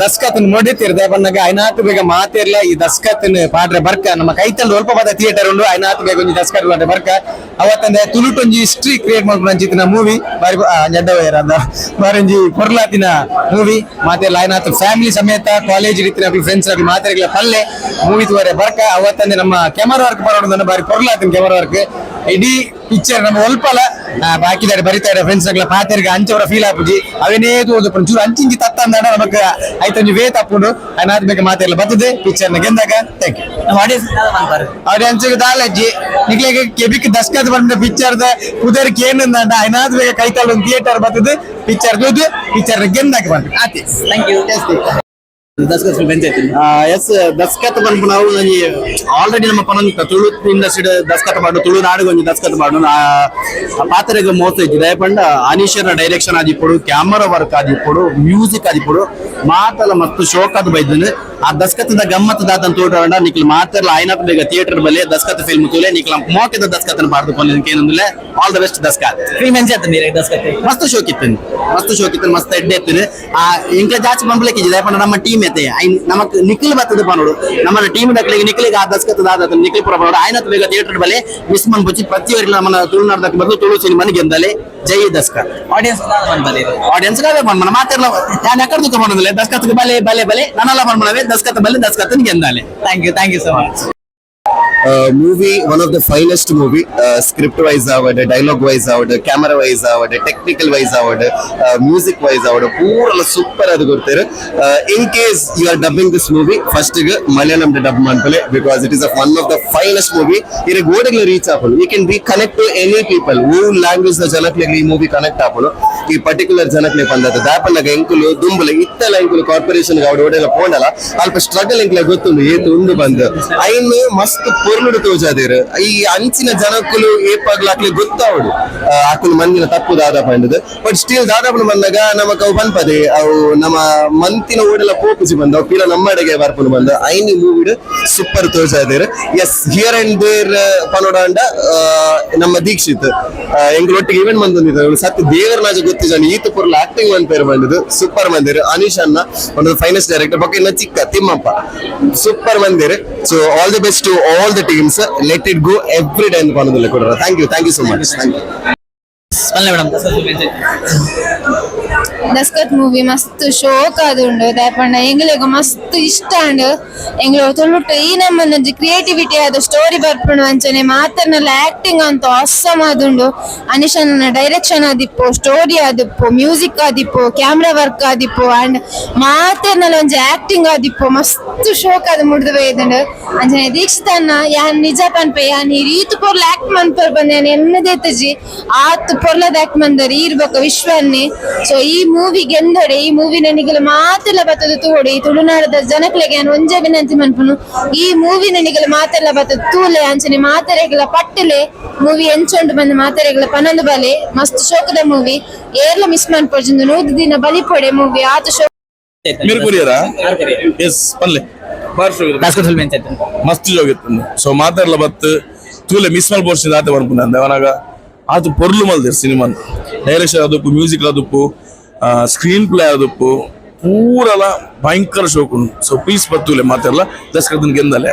ದಸ್ಕತ್ ನೋಡಿತಿರ್ದ ಬಣ್ಣಗ ಐನಾತ್ ಬೇಗ ಮಾತಿರ್ಲ, ಈ ದಸ್ಕತ್ ಪಾಡ್ರೆ ಬರ್ಕ. ನಮ್ಮ ಕೈತಲ್ ಒಲ್ಪ ಪದ ಥಿಯೇಟರ್ ಉಂಡು, ಐನಾತ್ ಬೇಗ ಒಂಜಿ ದಸ್ಕತ್ ಪಾಡ್ರೆ ಬರ್ಕ. ಅವತ್ತಂದೆ ತುಳುಟೊಂಜಿ ಹಿಸ್ಟ್ರಿ ಕ್ರಿಯೇಟ್ ಮಾಡ್ಕೊಂಡು ಅಂಚಿತ್ತಿನ ಮೂವಿ ಬಾರಿ ಜಡ್ಡವೇರ ಅಂದ ಬಾರಿ ಒಂಜಿ ಪೊರ್ಲಾತಿನ ಮೂವಿ ಮಾತಿರ್ಲ, ಐನಾತ್ ಫ್ಯಾಮಿಲಿ ಸಮೇತ ಕಾಲೇಜ್ ರೀತಿನ ಫ್ರೆಂಡ್ಸ್ ಆಗಲಿ ಮಾತಾಡಿಗಳ ಪಲ್ಲೆ. ಮೂವಿ ತೋರೆ ಬರ್ಕ. ಅವತ್ತಂದೆ ನಮ್ಮ ಕ್ಯಾಮರಾ ವರ್ಕ್ ಬರೋಣ ಬಾರಿ ಪೊರ್ಲಾತಿನ ಕ್ಯಾಮರಾ ವರ್ಕ್ ಇಡೀ ಪಿಕ್ಚರ್ ನಮ್ಮ ಒಲ್ಪಲ ಬಾಕಿದಾರೆ ಬರಿತಾರೆ ಫ್ರೆಂಡ್ಸ್ ಆಗ್ಲ ಪಾತೆರ್ಗ ಅಂಚವರ ಫೀಲ್ ಆಪುಜಿ ಅವನೇ ಒಂದು ಚೂರು ಅಂಚಿಂಚಿ ತತ್ತಂದಾಡ ನಮಕ್ ಐತೊಂಜಿ ವೇ ತಪ್ಪುಂಡು ಅನಾದ್ ಬೇಕು ಮಾತೆಲ್ಲ ಬರ್ತದೆ. ಪಿಕ್ಚರ್ನ ಗೆಂದಾಗ ಥ್ಯಾಂಕ್ ಯು ನಮ್ಮ ಆಡಿಯನ್ಸ್ ಆಡಿಯನ್ಸ್ ದಾಲಜ್ಜಿ ನಿಕ್ಲೆಗೆ ಕೆಬಿಕ್ ದಸ್ಕದ ಬಂದ ಪಿಕ್ಚರ್ ದ ಕುದರ್ ಕೇನಂದ ಐನಾದ್ ಬೇಗ ಕೈತಾಳ ಒಂದು ಥಿಯೇಟರ್ ಬರ್ತದೆ. ಪಿಕ್ಚರ್ ದೂದು ಪಿಕ್ಚರ್ ಗೆಂದಾಗ ಬಂತು. ಆತಿ ಥ್ಯಾಂಕ್ ಯು ದಸ್ಕತ್ ಇತ್ತು ಎಸ್ ದಸ್ಕತ್ ಬಂದು ನಾವು ನನಗೆ ಆಲ್ರೆಡಿ ನಮ್ಮ ಪನ ತುಳು ಇಂಡಸ್ಟ್ರಿ ದಸ್ಕತ್ ಮಾಡು ತುಳು ನಾಡು ಒಂದು ದಸ್ಕತ್ ಮಾಡು ಪಾತ್ರೆಗೆ ಮೋಸ ಇದ್ದಿದೆ. ಪಂಡ ಅನೀಶರ ಡೈರೆಕ್ಷನ್ ಆದಿಪ್ಪಡು ಕ್ಯಾಮರಾ ವರ್ಕ್ ಆದಿಪ್ಪಡು ಮ್ಯೂಸಿಕ್ ಆದಿಪ್ಪಡು ಮಾತಲ್ಲ ಮತ್ತು ಶೋಕಾದ ಬೈದನು ಆ ದಸ್ಕತದ ಗಮ್ಮತ್ತದಾತನ ತೋಟವಾಂಡ ನಿಕ್ಲ ಮಾತಾಡಲ ಆಯ್ನಪ್ಪ ಬೇಗ ಥಿಯೇಟರ್ ಬಲ್ಲೆ ದಸ್ಕತ್ ಫಿಲ್ಮ್ ತೂಲೆ ನಿಕ್ಲ ಮೋಕೆದ ದಸ್ಕತನ ಪಾಡ್ದುಕೊಂಡು ಏನಂದ್ರೆ all the best Daskath film MJ ಅಂತ ನೀರ ದಸ್ಕತೆ ಮಸ್ತ್ ಶೋಕ್ ಇತ್ತನ್ ಮಸ್ತ್ ಶೋಕ್ ಇತ್ತನ್ ಮಸ್ತ್ ಎಡ್ಡೆ ಇತ್ತನ್ ಆ ಇಂಕ ಜಾಚ್ ಬಂಬ್ಲಕ್ಕೆ ಇದ್ದೆ ಪಂಡ ನಮ್ಮ ಟೀಮ್ ಎತ್ತೆ. ಐನ್ ನಮಕ್ ನಿಕ್ಲ್ ಬತ್ತದ ಪನೋಡು ನಮ್ಮ ಟೀಮ್ ದಕ್ಲಿಗೆ ನಿಕ್ಲಿಗೆ ಆ ದಸ್ಕತದಾತನ ನಿಕ್ಲ್ ಪುರ ಪನೋಡು ಆಯ್ನಪ್ಪ ಬೇಗ ಥಿಯೇಟರ್ ಬಲ್ಲೆ ಮಿಸ್ ಮನ್ಪುಚ್ಚಿ ಪ್ರತಿಯೊರಿಲ್ಲ ನಮ್ಮ ತುಳುನಾಡದಕ್ಕೆ ಬದಲು ತುಳು ಸಿನಿಮಾನ ಗೆಂದಲೆ. ಜೈ ದಸ್ಕತ್ ಆಡಿಯನ್ಸ್ ಆಡಿಯನ್ಸ್ ಗಾವೆ ಮನ ಮಾತಾಡಲ್ಲ ನಾನು ಎಕ್ಕಡ ದುಃಖ ಮಾಡೋದಿಲ್ಲ ದಸ್ಕತ್ಗೆ ಬಲೆ ಬಲೆ ಬಲೆ. ನಾನೆಲ್ಲ ಮಾಡ್ಬೇ ದಸ್ಕತ್ ಬಲೆ Daskath ಗೆಂದಾಲೆ thank you thank you so much movie one of the finest movie script wise ಆವಡ್ ಡೈಲಾಗ್ ವೈಸ್ ಆವಡ್ ಕ್ಯಾಮರಾ ವೈಸ್ ಆವಡ್ ಟೆಕ್ನಿಕಲ್ ವೈಸ್ ಆವಡ್ ಮ್ಯೂಸಿಕ್ ವೈಸ್ ಆವಡ್ ಪೂರಲ್ಲ ಸೂಪರ್ ಅದು ಕೊಡ್ತಾರೆ in case you are dubbing this movie first Malayalam dub ಮಾಡ್ಕೊಳ್ಳಿ because it is one of the finest movie ಇದು ಗೋಡೆಗಳು ರೀಚ್ ಆಗಲು you can be connect to any people ಓ ಲ್ಯಾಂಗ್ವೇಜ್ನ ಈ ಮೂವಿ ಕನೆಕ್ಟ್ ಆಗಲು ಈ ಪರ್ಟಿಕ್ಯುಲರ್ ಜನಕ್ಲೆ ಬಂದದ್ದು ದಾಪಲ್ನಾಗ ಎಂಕುಲು, ದುಂಬುಲ, ಇತ್ತಲ ಎಂಕುಲು ಕಾರ್ಪೊರೇಷನ್ ಅವಡ ಓಡೆಲ್ಲ ಪೋಂಡಲ್ಲ ಅಲ್ಪ ಸ್ಟ್ರಗಲ್ ಎಂಕ್ಲೆ ಗೊತ್ತುಂಡು ಏತು ಉಂಡು ಬಂದು. ಐನು ಮಸ್ತ್ ಪೊರ್ಲುಡು ತೋಜಾದೇರ್ ಈ ಅಂಚಿನ ಜನಕ್ಕುಲು ಏಪಾಗ್ಲಾಕ್ಲೆ ಗೊತ್ತಾವಡು ಆಕುಲು ಮಂದಿನ ತಪ್ಪು ದಾದ ಪಂಡದು. ಬಟ್ ಸ್ಟಿಲ್ ದಾದಾಪುಲು ಬಂದಾಗ ನಮಕ್ ಅವು ಬಂದ್ಪದೆ ಅವು ನಮ್ಮ ಮಂತಿನ ಓಡೆಲ್ಲ ಪೋಪಿಸಿ ಬಂದ, ಅವು ಪೀಲ ನಮ್ಮಡೆಗೆ ಬರ್ಪುನು ಬಂದ, ಐನಿ ಮೂವಿಡ್ ಸೂಪರ್ ತೋಜಾದೇರ್ ಎಸ್ ಹಿಯರ್ ಅಂಡ್ ದೇರ್ ಪನೋಡಾಂಡ ನಮ್ಮ ದೀಕ್ಷಿತ್. ಎಂಗಳೊಟ್ಟಿಗೆ ಈವೆಂಟ್ ಬಂದಿದ್ದಾರೆ. ಸತ್ಯ ದೇವರ ನಾಜ ಗೊತ್ತಿದ್ದಾನೆ. ಈತ ಪುರ್ಲ ಆಕ್ಟಿಂಗ್ ಒಂದ್ ಪೇರು ಬಂದಿದ್ದು. ಸೂಪರ್ ಮಂದಿರ್. ಅನೀಶ್ ಅನ್ನ ಒಂದು ಫೈನಾನ್ಸ್ ಡೈರೆಕ್ಟರ್ ಬಗ್ಗೆ ಇನ್ನ ಚಿಕ್ಕ Thimmappa. Super Mandir. So all the best to all the teams let it go every time ಅಂತ ಕೊಡೋರ ಕೊಡ್ರ thank you thank you so much thank you madam Daskath movie ಮಸ್ತ್ ಶೋಕ್ ಆದುಂಡು ದಾಯಪಂಡ ಎಂಗ್ಲೆಗ್ ಮಸ್ತ್ ಇಷ್ಟ ಅಂಡ್ ಎಂಗ್ಲ ತುಳುಟು ಈ ನಮ್ಮನ್ನ ಕ್ರಿಯೇಟಿವಿಟಿ ಆದ ಸ್ಟೋರಿ ಬರ್ಪುಂಡು ಅಂಚನೆ. ಮಾತರ್ನಲ್ಲ ಆಕ್ಟಿಂಗ್ ಅಂತ ಅಸ್ಸಮ್ ಆದುಂಡು ಅನಿಶನ ಡೈರೆಕ್ಷನ್ ಆದಿಪ್ಪು ಸ್ಟೋರಿ ಆದಿಪ್ಪು ಮ್ಯೂಸಿಕ್ ಆದಿಪ್ಪು ಕ್ಯಾಮ್ರಾ ವರ್ಕ್ ಆದಿಪ್ಪು ಅಂಡ್ ಮಾತರ್ನಲ್ಲ ಒಂಜಿ ಆಕ್ಟಿಂಗ್ ಆದಿಪ್ಪು. ಮಸ್ತ್ ಶೋಕ್ ಆದ್ ಮುಡ್ದು ಬೈದುಂಡು ಅಂಚನೆ ದೀಕ್ಷಿತನ್ನ ಯಾನ್ ನಿಜ ಪನ್ಪೆ, ಯಾನ್ ಈ ರೀತಿ ಪೊರ್ಲ ಆಕ್ಟ್ ಮನ್ಪರ್ ಬಂದೆ ಎನ್ನದೇತಜಿ ಆತ್ ಪೊರ್ಲದ ಆಕ್ಟ್ ಮಂದರ್ ಇರ್ಬೇಕು ವಿಶ್ವನ್ನೇ. ಸೊ ಈ ಮೂವಿ ಗೆಂದಡೆ ಈ ಮೂವಿ ನನಗೆಲ್ಲ ಮಾತೆಲ್ಲ ಬತ್ತದ ತೂಡು ಈ ತುಳುನಾಡದ ಜನಕ್ಲೆಗೆ ನಾನು ಒಂಜೆ ವಿನಂತಿ ಮನ್ಪುನು ಈ ಮೂವಿ ನನಗೆಲ್ಲ ಮಾತೆಲ್ಲ ಬತ್ತದ ತೂಲೆ ಅಂಚನೆ ಮಾತೆರೆಗಳ ಪಟ್ಟಲೆ ಮೂವಿ ಎಂಚೊಂಡು ಬಂದ ಮಾತೆರೆಗಳ ಪನೊಂದು ಬಲೆ ಮಸ್ತ್ ಶೋಕದ ಮೂವಿ ಏರ್ಲ ಮಿಸ್ ಮನ್ಪೊರ್ಜಿಂದು ನೂದು ದಿನ ಬಲಿ ಪೊಡೆ ಮೂವಿ ಆತ ಶೋಕ మీరు కొరియరా ఎస్ పల్లె ದಸ್ಕತ್ ಫಿಲ್ಮ್ ಎಂತ ಮಸ್ತ್ ಜೋಗಿತ್ತು ಸೊ ಮಾತಾಡ್ಲ ಬತ್ ತೂಲೆ ಮಿಸ್ ಮಲ್ ಬೋರ್ಸಿ ದಾತೆ ಬರ್ಪುಂಡು ಅವನಾಗ ಆತು ಪೊರ್ಲು ಮಲ್ದಿರ್ cinnamon direction ಆದಪ್ಪು music ಆದಪ್ಪು screen play ಆದಪ್ಪು ಪೂರಲ ಭಯಂಕರ ಶೋಕ್ ಸೊ ಪೀಸ್ ಬತ್ತೂಲೆ ಮಾತೆಲ್ಲ ದಸ್ಕತನ್ ಗೆಂದಲೆ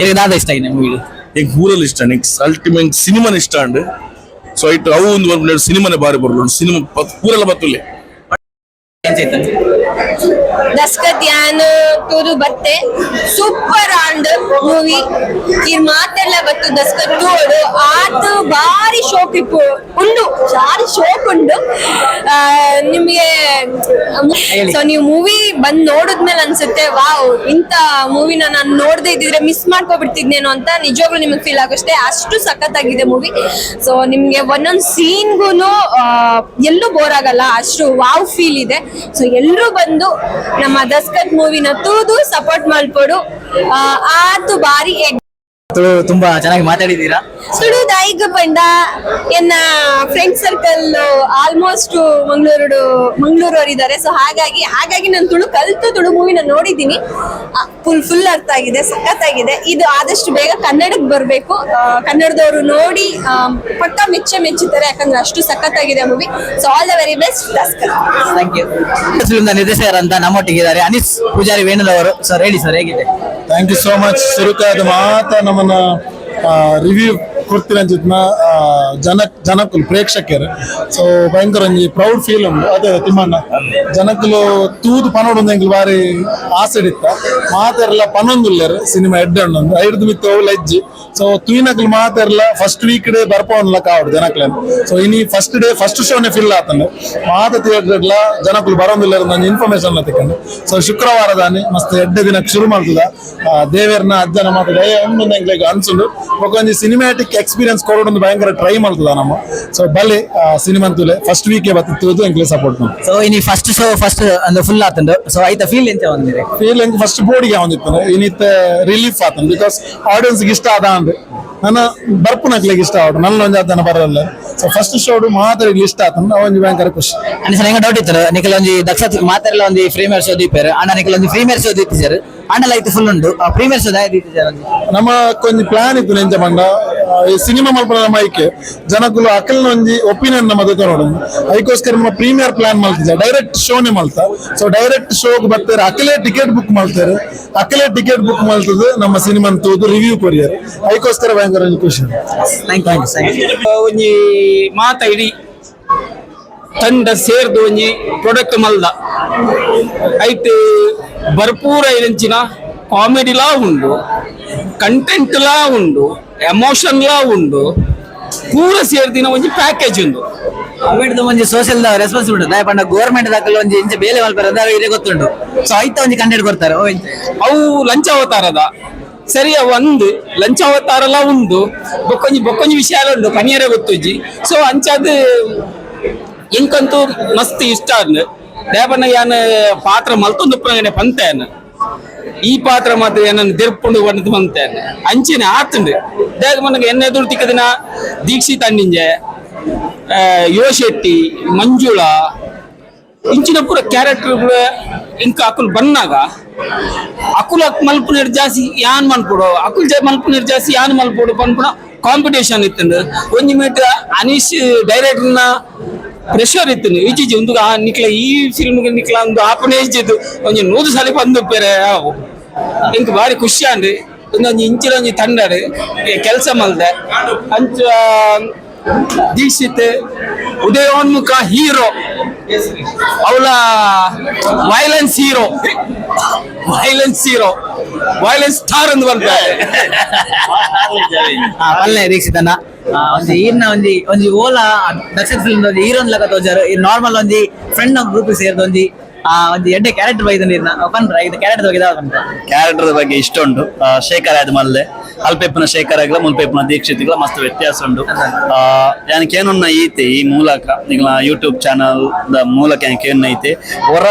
ಈಗ ದಾದ ಇಷ್ಟ ಆಗಿದೆ ಈಗ ಪೂರಲ್ ಇಷ್ಟ ನಿಂಗೆ ಅಲ್ಟಿಮೇಟ್ ಸಿನಿಮಾನ ಇಷ್ಟ ಅಂಡ್ ಸೊ ಇಟ್ಟು ಅವು ಒಂದು ಒಂದು ಸಿನಿಮಾನೇ ಬಾರಿ ಬರ್ಲೋ ಸಿನಿಮಾ ಪೂರಲ್ಲ ಬತ್ತುಲೆ ದಸ್ಕತ್ ಯಾನ್ ತೂದು ಬತ್ತೆ ಸೂಪರ್ ಆಂಡ್ ಮೂವಿ ಈ ಮಾತೆಲ್ಲ ಬತ್ತು ದಸ್ಕತ್ ತೂಡು ಆತು ಬಾರಿ ಶೋಕ್ ಇಪ್ಪು ಉಂಡು ಬಾರಿ ಶೋಕ್ ಉಂಡು. ನಿಮಗೆ ಸೊ ನೀವು ಮೂವಿ ಬಂದ್ ನೋಡಿದ್ಮೇಲೆ ಅನ್ಸುತ್ತೆ ವಾವ್ ಇಂತ ಮೂವಿನ ನಾನು ನೋಡದೆ ಇದ್ದಿದ್ರೆ ಮಿಸ್ ಮಾಡ್ಕೊಬಿಡ್ತಿದ್ನೇನೋ ಅಂತ ನಿಜವಾಗ್ಲೂ ನಿಮಗೆ ಫೀಲ್ ಆಗೋಷ್ಟೇ. ಅಷ್ಟು ಸಖತ್ತಾಗಿದೆ ಮೂವಿ ಸೊ ನಿಮ್ಗೆ ಒಂದೊಂದು ಸೀನ್ಗೂನು ಎಲ್ಲೂ ಬೋರ್ ಆಗಲ್ಲ. ಅಷ್ಟು ವಾವ್ ಫೀಲ್ ಇದೆ. ಸೊ ಎಲ್ಲರೂ ಬಂದು ನಮ್ಮ ದಸ್ಕತ್ ಮೂವಿನ ತೂದು ಸಪೋರ್ಟ್ ಆ, ಆತು ಬಾರಿ ತುಂಬಾ ಚೆನ್ನಾಗಿ ಮಾತಾಡಿದ್ದೀರಾ? ಸುಡು ದಾಯಿಗ ಪಂಡ ಎನ್ನ ಫ್ರೆಂಡ್ ಸರ್ಕಲ್ ಆಲ್ಮೋಸ್ಟ್ ಮಂಗಳೂರು ಮಂಗಳೂರವ್ರು ಇದ್ದಾರೆ ಸೊ ಹಾಗಾಗಿ ಹಾಗಾಗಿ ನಾನು ತುಳು ಕಲ್ತು ತುಳು ಮೂವಿನ ನೋಡಿದ್ದೀನಿ. ಫುಲ್ ಫುಲ್ ಅರ್ಥ ಆಗಿದೆ ಸಖತ್ತಾಗಿದೆ ಇದು ಆದಷ್ಟು ಬೇಗ ಕನ್ನಡಕ್ಕೆ ಬರಬೇಕು. ಕನ್ನಡದವರು ನೋಡಿ ಪಕ್ಕ ಮೆಚ್ಚ ಮೆಚ್ಚಿದ್ದಾರೆ. ಯಾಕಂದ್ರೆ ಅಷ್ಟು ಸಖತ್ತಾಗಿದೆ movie so all the very best thank you film ನಿರ್ದೇಶಕರಂತ ನಮ್ಮೊಟ್ಟಿಗಿದ್ದಾರೆ. ಅನಿಸ್ ಪೂಜಾರಿ ವೇಣುದವರು ಸರ್ ಹೇಳಿ ಸರ್ ಹೇಗಿದೆ? ಥ್ಯಾಂಕ್ ಯು ಸೋ ಮಚ್ ಸುರುಕಾದ ಮಾತ ನಮ್ಮನ್ನ ರಿವ್ಯೂ ಕೊಡ್ತೀನಿ ಅಂಚಿದ್ನ ಜನ ಜನಕ್ಕಲು ಪ್ರೇಕ್ಷಕರು. ಸೊ ಭಯಂಕರ ಒಂಜಿ ಪ್ರೌಡ್ ಫೀಲ್ ಉಂಡು ಅದೇ, ತಿಮ್ಮಣ್ಣ. ಜನಕ್ಕಲು ತೂದು ಪನೋಡು ಎಂಗ್ಲು ಬಾರಿ ಆಸೆ ಇತ್ತ ಮಾತೆರ್ಲ ಪನೊಂದುಲ್ಲೆರ್ ಸಿನಿಮಾ ಎಡ್ಡಣ್ಣು ಐದು ಮಿತ್ತು ಅವು ಲಜ್ಜಿ. ಸೊ ತುಯಿನಕ್ಲು ಮಾತೆರ್ಲ ಫಸ್ಟ್ ವೀಕ್ ಡೇ ಬರ್ಪವನ್ಲ ಕಾವಡು ಜನಕ್ಲೆನ್. ಸೊ ಇನಿ ಫಸ್ಟ್ ಡೇ ಫಸ್ಟ್ ಶೋನೆ ಫಿಲ್ ಆತಂಡು ಮಾತ ಥಿಯೇಟರ್ಲ ಜನಕ್ಕಲು ಬರೋಂದಿಲ್ಲ ನನ್ನ ಇನ್ಫಾರ್ಮೇಶನ್ ತಕೊಂಡು ಸೊ ಶುಕ್ರವಾರ ದಾನಿ, ಮಸ್ತ್ ಎಡ್ಡೆ ದಿನಕ್ಕೆ ಶುರು ಮಾಡ್ತದ. ದೇವೇರ್ನ ಅಜ್ಜನ ಮಾತು ದಯ ಒಂದು ಎಂಗ್ಲಿಗೆ ಅನ್ಸುಂಡು ಒಂದು ಸಿನಿಮ್ಯಾಟಿಕ್ ಎಕ್ಸ್ಪೀರಿಯನ್ಸ್ ಕೊಡೋದೊಂದು ಭಯಂಕರ ಟ್ರೈ ಮಾಡ್ತದ ನಮ್ಮ. ಸೊ ಬಲ್ಲಿ ಸಿನಿಮಾ ಅಂತೂಲೆ ಫಸ್ಟ್ ವೀಕೆ ಬತ್ತಿತ್ತು ಎಂಗ್ಲಿ ಸಪೋರ್ಟ್ ಮಾಡಿ ಸೊ ಇನಿ ಫಸ್ಟ್ ಶೋ ಫಸ್ಟ್ ಅಂದ್ರೆ ಫುಲ್ ಆತಂಡು ಸೊ ಐತ ಫೀಲ್ ಎಂತ ಬಂದಿದೆ ಫೀಲ್ ಎಂಕ್ ಫಸ್ಟ್ ಬೋರ್ಡಿಗೆ ಒಂದಿತ್ತು ಇನ್ನಿತ್ತ ರಿಲೀಫ್ ಆತಂದು ಬಿಕಾಸ್ ಆಡಿಯನ್ಸ್ಗೆ ಇಷ್ಟ ಆದ ಅಂದ್ರೆ ನನ್ನ ಬರ್ಪುನಕ್ಲಿಗೆ ಇಷ್ಟ ಆಡು ನನ್ನ ಒಂದು ಅದನ್ನ ಬರಲ್ಲ. ಸೊ ಫಸ್ಟ್ ಶೋಡು ಮಾತ್ರ ಇಷ್ಟ ಆತಂದ್ರೆ ಅವೊಂದು ಭಯಂಕರ ಖುಷಿ. ಅಂದ್ರೆ ಸರ್ ಹೆಂಗ ಡೌಟ್ ಇತ್ತು ನಿಖಲ್ ಒಂಜಿ ದಕ್ಷ ಮಾತ್ರ ಒಂದು ಪ್ರೀಮಿಯರ್ ಶೋ ದೀಪಾರು ಅಣ್ಣ ನಿಖಲ್ ಒಂದು ಪ್ರೀಮಿಯರ್ ಶೋ ದೀಪಿಸಾರು ಅಣ್ಣಲ ಐತೆ ಫುಲ್ ಉಂಡು ಆ ಪ್ರೀಮಿಯರ್ ಶೋ ದಾಯ ದೀಪಿಸಾರು ನಮ್ಮ ಕೊಂಚ ಪ್ಲಾನ್ ಇತ್ತು ನೆಂಚ ಮಂಡ ಈ ಸಿನಿಮಾ ಮಲ್ಪನ ನಮ್ಮ ಐಕೆ ಅಕಲ್ನ ಒಂಜಿ ಒಪಿನಿಯನ್ ನಮ್ಮ ನೋಡೋದು. ಅದಕ್ಕೋಸ್ಕರ ನಮ್ಮ ಪ್ರೀಮಿಯರ್ ಪ್ಲಾನ್ ಮಾಡ್ತಿದ್ದೆ ಡೈರೆಕ್ಟ್ ಶೋನೆ ಮಲ್ತ. ಸೊ ಡೈರೆಕ್ಟ್ ಶೋಗೆ ಬರ್ತಾರೆ. ಅಕಲೇ ಟಿಕೆಟ್ ಬುಕ್ ಮಾಡ್ತಾರೆ. ಅಕಲೇ ಟಿಕೆಟ್ ಬುಕ್ ಮಾಡ್ತದೆ ನಮ್ಮ ಸಿನಿಮಾ ತೂದು ರಿವ್ಯೂ ಕೊರಿಯರ್. ಅದಕ್ಕೋಸ್ಕರ ಭಯಂಕರ ಖುಷಿ. ಥ್ಯಾಂಕ್ ಯು ಮಾತ ಇಡೀ ತಂಡ ಸೇರ್ದು ಒಂಜಿ ಪ್ರೊಡಕ್ಟ್ ಮಲ್ದ. ಐಟ್ ಭರ್ಪೂರ ಕಾಮಿಡಿ ಲಾ ಉಂಡು ಕಂಟೆಂಟ್ ಲಾ ಉಂಡು ಎಮೋಷನ್ ಲಾ ಉಂಡು ಪೂರ ಸೇರ್ದಿನ ಒಂಜಿ ಪ್ಯಾಕೇಜ್ ಉಂಡು. ಅವೇಟ್ದು ಒಂಜಿ ಸೋಷಿಯಲ್ ರೆಸ್ಪಾನ್ಸಿಬಿಲಿಟಿ ದಾಯ ಪಂಡ ಗೋರ್ಮೆಂಟ್ ದಾಖಲೆ ಒಂಜಿ ಇಂಚ ಬೇಲೆ ಮಲ್ಪರ ಇದೇ ಗೊತ್ತುಂಟು. ಸೊ ಐತ ಒಂಜಿ ಕಂಟೆಂಟ್ ಕೊಡ್ತಾರೆ. ಅವು ಲಂಚಾವತಾರದ ಸರಿಯ ಒಂದು ಲಂಚಾವತಾರಲ ಉಂಡು. ಬೊಕ್ಕೊಂಜಿ ಬೊಕ್ಕೊಂಜಿ ವಿಷಯ ಉಂಡು ಕನಿಯರೇ ಗೊತ್ತುಜ್ಜಿ. ಸೊ ಅಂಚಾದ್ ಎಂಕಂತೂ ಮಸ್ತ್ ಇಷ್ಟ ದೇವಣ್ಣ ಯಾನ್ ಪಾತ್ರ ಮಲ್ತೊಂದು ಪಂತೇನ ಈ ಪಾತ್ರ ಮಾತ್ರ ಏನನ್ನು ದಿರ್ಪುಂಡು ಬಂದು ಬಂತೇನೆ ಅಂಚಿನ ಆತುಂಡು. ದೇಗ ಮನಗೆ ಎನ್ನ ಎದುರು ತಿಕ್ಕದಿನ ದೀಕ್ಷಿತ್ ಅಣ್ಣಿಂಜೆ ಯೋಶೆಟ್ಟಿ, ಮಂಜುಳ. ಇಂಚಿನ ಪೂರ ಕ್ಯಾರೆಕ್ಟರ್ ಇಂಕ ಅಕುಲ್ ಬನ್ನಾಗ ಅಕುಲ್ ಅಕ್ ಮಲ್ಪುನರ್ ಜಾಸ್ತಿ ಯಾನ್ ಮಲ್ಪುಡು? ಅಕುಲ್ ಜೈ ಮಲ್ಪು ಜಾಸ್ತಿ ಯಾನ್ ಮಲ್ಪುಡು? ಪನ್ಪುಣ ಕಾಂಪಿಟೇಷನ್ ಇತ್ತು ಒಂಜಿ ಮೀಟರ್ ಅನೀಶ್ ಡೈರೆಕ್ಟರ್ನ ಪ್ರೆಷರ್ ಇತ್ತು ಈಚೀಚೆ ಒಂದು ಆ ನಿಕ್ಲ ಈ ಫಿಲ್ಮ್ಗೆ ನಿಕ್ಲ ಒಂದು ಆಪಣೆ ಇಜ್ಜಿದ್ದು ಒಂಜಿ ನೂರು ಸಲ ಬಂದು ಬೇರೆ ಅವು ಇಂಕ ಬಾರಿ ಖುಷಿ ಅಂಡ್ ಒಂದೊಂದು ಇಂಚಿನ ಒಂಜಿ ತಂಡರಿ ಕೆಲಸ ಮಲ್ದೆ. ಅಂಚ ದೀಕ್ಷಿತ್ ಉದಯೋನ್ಮುಖ ಹೀರೋ. ಅವಳ violence hero violence hero violence star ಅಂತ ಬರ್ತಾರೆ ಅಲ್ಲೇ ದೀಕ್ಷಿತನ. ಆ, ಒಂಜಿ ಈರ್ನ ಒಂಜಿ ಒಂಜಿ ಓಲ ದಕ್ಷಿಣ ಫಿಲ್ಮ್ ಒಂಜಿ ಹೀರೋನ್ ಲಕ ತೋಜಾರು ಈ ನಾರ್ಮಲ್ ಒಂಜಿ ಫ್ರೆಂಡ್ ಗ್ರೂಪ್ ಸೇರ್ದು ಒಂಜಿ ಆ ಒಂಜಿ ಎಡ್ಡೆ ಕ್ಯಾರೆಕ್ಟರ್ ಬಗ್ಗೆ ನೀರ್ನ ಒಪ್ಪಂದ್ರ ಇದು ಕ್ಯಾರೆಕ್ಟರ್ ಬಗ್ಗೆ ಯಾವ್ದು ಕ್ಯಾರೆಕ್ಟರ್ ಬಗ್ಗೆ ಇಷ್ಟ ಉಂಟು. ಆ, ಶೇಖರ್ ಆದ ಮಲ್ಲೆ ಅಲ್ಪೆಪ್ಪನ ಶೇಖರ್ ಆಗ್ಲ ಮುಲ್ಪೆಪ್ಪನ ದೀಕ್ಷಿತ್ಗಳ ಮಸ್ತ್ ವ್ಯತ್ಯಾಸ ಉಂಟು. ಆ ಐತೆ ಈ ಮೂಲಕ ಈಗ ಯೂಟ್ಯೂಬ್ ಚಾನಲ್ ದ ಮೂಲಕ ಯಾನಕ್ಕೆ ಏನ್ ಐತೆ ಹೊರ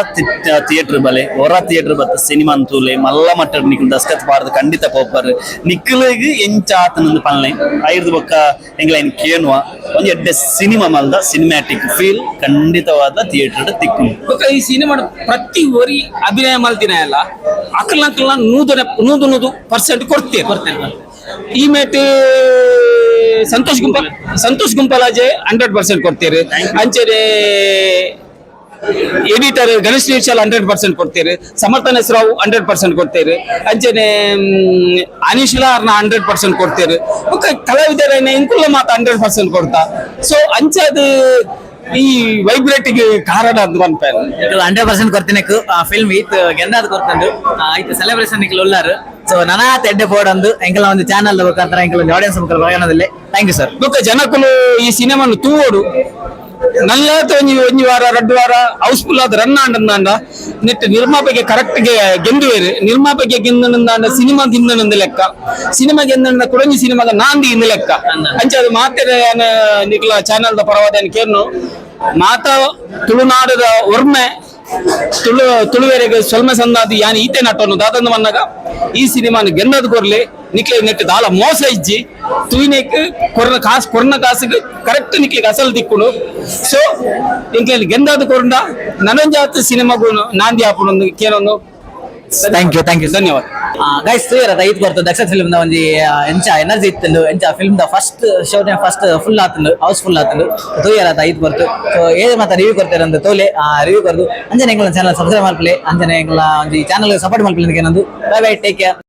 ಥಿಯೇಟರ್ ಬಲೆ ಹೊರ ಥಿಯೇಟರ್ ಬತ್ತ ಸಿನಿಮಾ ಅಂತೂಲೆ ಮಲ್ಲ ಮಟ್ಟ ನಿಖಿಲ್ ದಸ್ಕತ್ ಪಾಡ್ದು ಖಂಡಿತ ಪೋಪರ್. ನಿಖಿಲಿಗೆ ಎಂಚ ಆತನೊಂದು ಪನ್ಲೆ ಐದು ಬೊಕ್ಕ ಎಂಗ್ಲ ಏನ್ ಕೇನುವ ಒಂದು ಎಡ್ಡೆ ಸಿನಿಮಾ ಮಲ್ದ ಸಿನಿಮ್ಯಾಟಿಕ್ ಫೀಲ್ ಖಂಡಿತವಾದ ಥಿಯೇಟರ್ ತಿಕ್ಕು ಈ ಸಿನಿಮಾ ಪ್ರತಿ ಒರಿ ಅಭಿನಯ ಮಲ್ತಿನ ಎಲ್ಲ ಅಕ್ಕಲ್ ಅಕ್ಕಲ್ನ ನೂದು ನೂದು ನೂದು ಪರ್ಸೆಂಟ್ ಕೊಡ್ತೇವೆ ಕೊಡ್ತೇನೆ. ಈ ಮೇಟ್ ಸಂತೋಷ್ ಗುಂಪಲ್ ಸಂತೋಷ್ ಗುಂಪಲಾಜೆ ಹಂಡ್ರೆಡ್ ಪರ್ಸೆಂಟ್ ಕೊಡ್ತೀರಿ. ಅಂಚೆನೆ ಎಡಿಟರ್ ಗಣೇಶ್ ನಿರ್ಶಾಲ್ ಹಂಡ್ರೆಡ್ ಪರ್ಸೆಂಟ್ ಕೊಡ್ತೀರಿ. ಸಮರ್ಥನ ಹೆಸರಾವು ಹಂಡ್ರೆಡ್ ಪರ್ಸೆಂಟ್ ಕೊಡ್ತೀರಿ. ಅಂಚೆನೆ ಅನಿಶಿಲಾ ಅವ್ರನ್ನ ಹಂಡ್ರೆಡ್ ಪರ್ಸೆಂಟ್ ಕೊಡ್ತೀರಿ. ಕಲಾವಿದರ ಇಂಕುಲ್ಲ ಮಾತ ಹಂಡ್ರೆಡ್ ಪರ್ಸೆಂಟ್ ಕೊಡ್ತಾ. ಸೊ ಅಂಚದು ಈ ವೈಬ್ರೇಟಿಗೆ ಕಾರಣ ಅಂತ ಇದು ಹಂಡ್ರೆಡ್ ಪರ್ಸೆಂಟ್ ಕೊಡ್ತೀನಿ ಆ ಫಿಲ್ಮ್ ಈತ್ ಗೆಂದಾದ್ ಕೊರ್ತಂಡು ಆಯ್ತು ಸೆಲೆಬ್ರೇಷನ್ ಇಕ್ಲು ಉಳ್ಳಾರು ಸೊ ನನಾ ತೆಡ್ಡೆ ಬೋರ್ಡ್ ಎಂಕಲ ಒಂದು ಚಾನಲ್ ಮುಖಾಂತರ ಎಂಕಲ ಒಂದು ಆಡಿಯನ್ಸ್ ಮುಖಾಂತರ ಪ್ರಯಾಣದಲ್ಲಿ ಥ್ಯಾಂಕ್ ಯು ಸರ್ ಬೊಕ ಜನಕುಲು ಈ ಸಿನಿಮಾನು ತೂವೋಡು. ನಲ್ಲಾತ ಒಂಜಿ ಒಂಜಿ ವಾರ ರಡ್ಡು ವಾರ ಹೌಸ್ಫುಲ್ ಆದ ರನ್ ಆಂಡಂದಾಂಡ ನೆಟ್ ನಿರ್ಮಾಪಕ ಕರೆಕ್ಟ್ಗೆ ಗೆಂದುವೇರು ನಿರ್ಮಾಪಕ ಗೆಂದನಂದಾಂಡ ಸಿನಿಮಾ ಗಿಂದನಂದ ಲೆಕ್ಕ. ಸಿನಿಮಾ ಗೆಂದನ ಕುಡಂಜಿ ಸಿನಿಮಾದ ನಾಂದಿ ಇಂದ ಲೆಕ್ಕ. ಅಂಚ ಅದು ಮಾತೆರ ನಿಕ್ಲ ಚಾನೆಲ್ ದ ಪರವಾದ ಕೇರ್ನು ಮಾತ ತುಳುನಾಡದ ಒರ್ಮೆ ತುಳು ತುಳುವೆರೆಗೆ ಸೊಲ್ಮ ಸಂದಾದಿ ಯಾನ್ ಈತೆ ನಟನು ದಾದಂದ ಮನ್ನಗ ಈ ಸಿನಿಮಾನ ಗೆನ್ನದು ಕೊರ್ಲಿ ನಿಕ್ಲೆ நெட்டு ದಾಲ ಮೋಸ தூய்னைக்கு ತುಯಿನೆಕ್ காசு ಕಾಸ್ காசுக்கு கரெக்ட் ಕರೆಕ್ಟ್ அசல் திக்கணும் ಸೊ ಇಂಕ್ಲೆ ಗೆಂದಾದ ಕೊರ್ಂಡ ನನಂಜಾತ ಸಿನಿಮಾಗೂ ನಾಂದಿ ಹಾಪುಣೊಂದು ಕೇಳೊಂದು ಥ್ಯಾಂಕ್ ಯು ಥ್ಯಾಂಕ್ ಯು ಧನ್ಯವಾದ. ಗೈಸ್ ತೂಯರ ಐತ್ ಬರ್ತು ದಕ್ಷಿಣ ಫಿಲ್ಮ್ ದ ಒಂಜಿ ಎಂಚ ಎನರ್ಜಿ ಇತ್ತಂಡು ಎಂಚ ಫಿಲ್ಮ್ ದ ಫಸ್ಟ್ ಶೋ ಫಸ್ಟ್ ಫುಲ್ ಆತಂದು ಹೌಸ್ ಫುಲ್ ಆತಂದು ತೂಯರ ಐತ್ ಬರ್ತು ಸೊ ಏನ್ ಮಾತ ರಿವ್ಯೂ ಕೊಡ್ತಾರೆ ಅಂತ ತೋಲೆ ಆ ರಿವ್ಯೂ ಕೊರದು ಅಂಜನೆ ಎಂಗಳ ಚಾನಲ್ ಸಬ್ಸ್ಕ್ರೈಬ್ ಮಾಡ್ಕೊಳ್ಳಿ. ಅಂಜನೆ ಎಂಗಳ ಒಂಜಿ ಚಾನಲ್ ಸಪೋರ್ಟ್ ಮಾಡ್ಕೊಳ್ಳಿ ಏನಂದು ಬೈ ಬೈ ಟೇಕ್ ಕೇರ್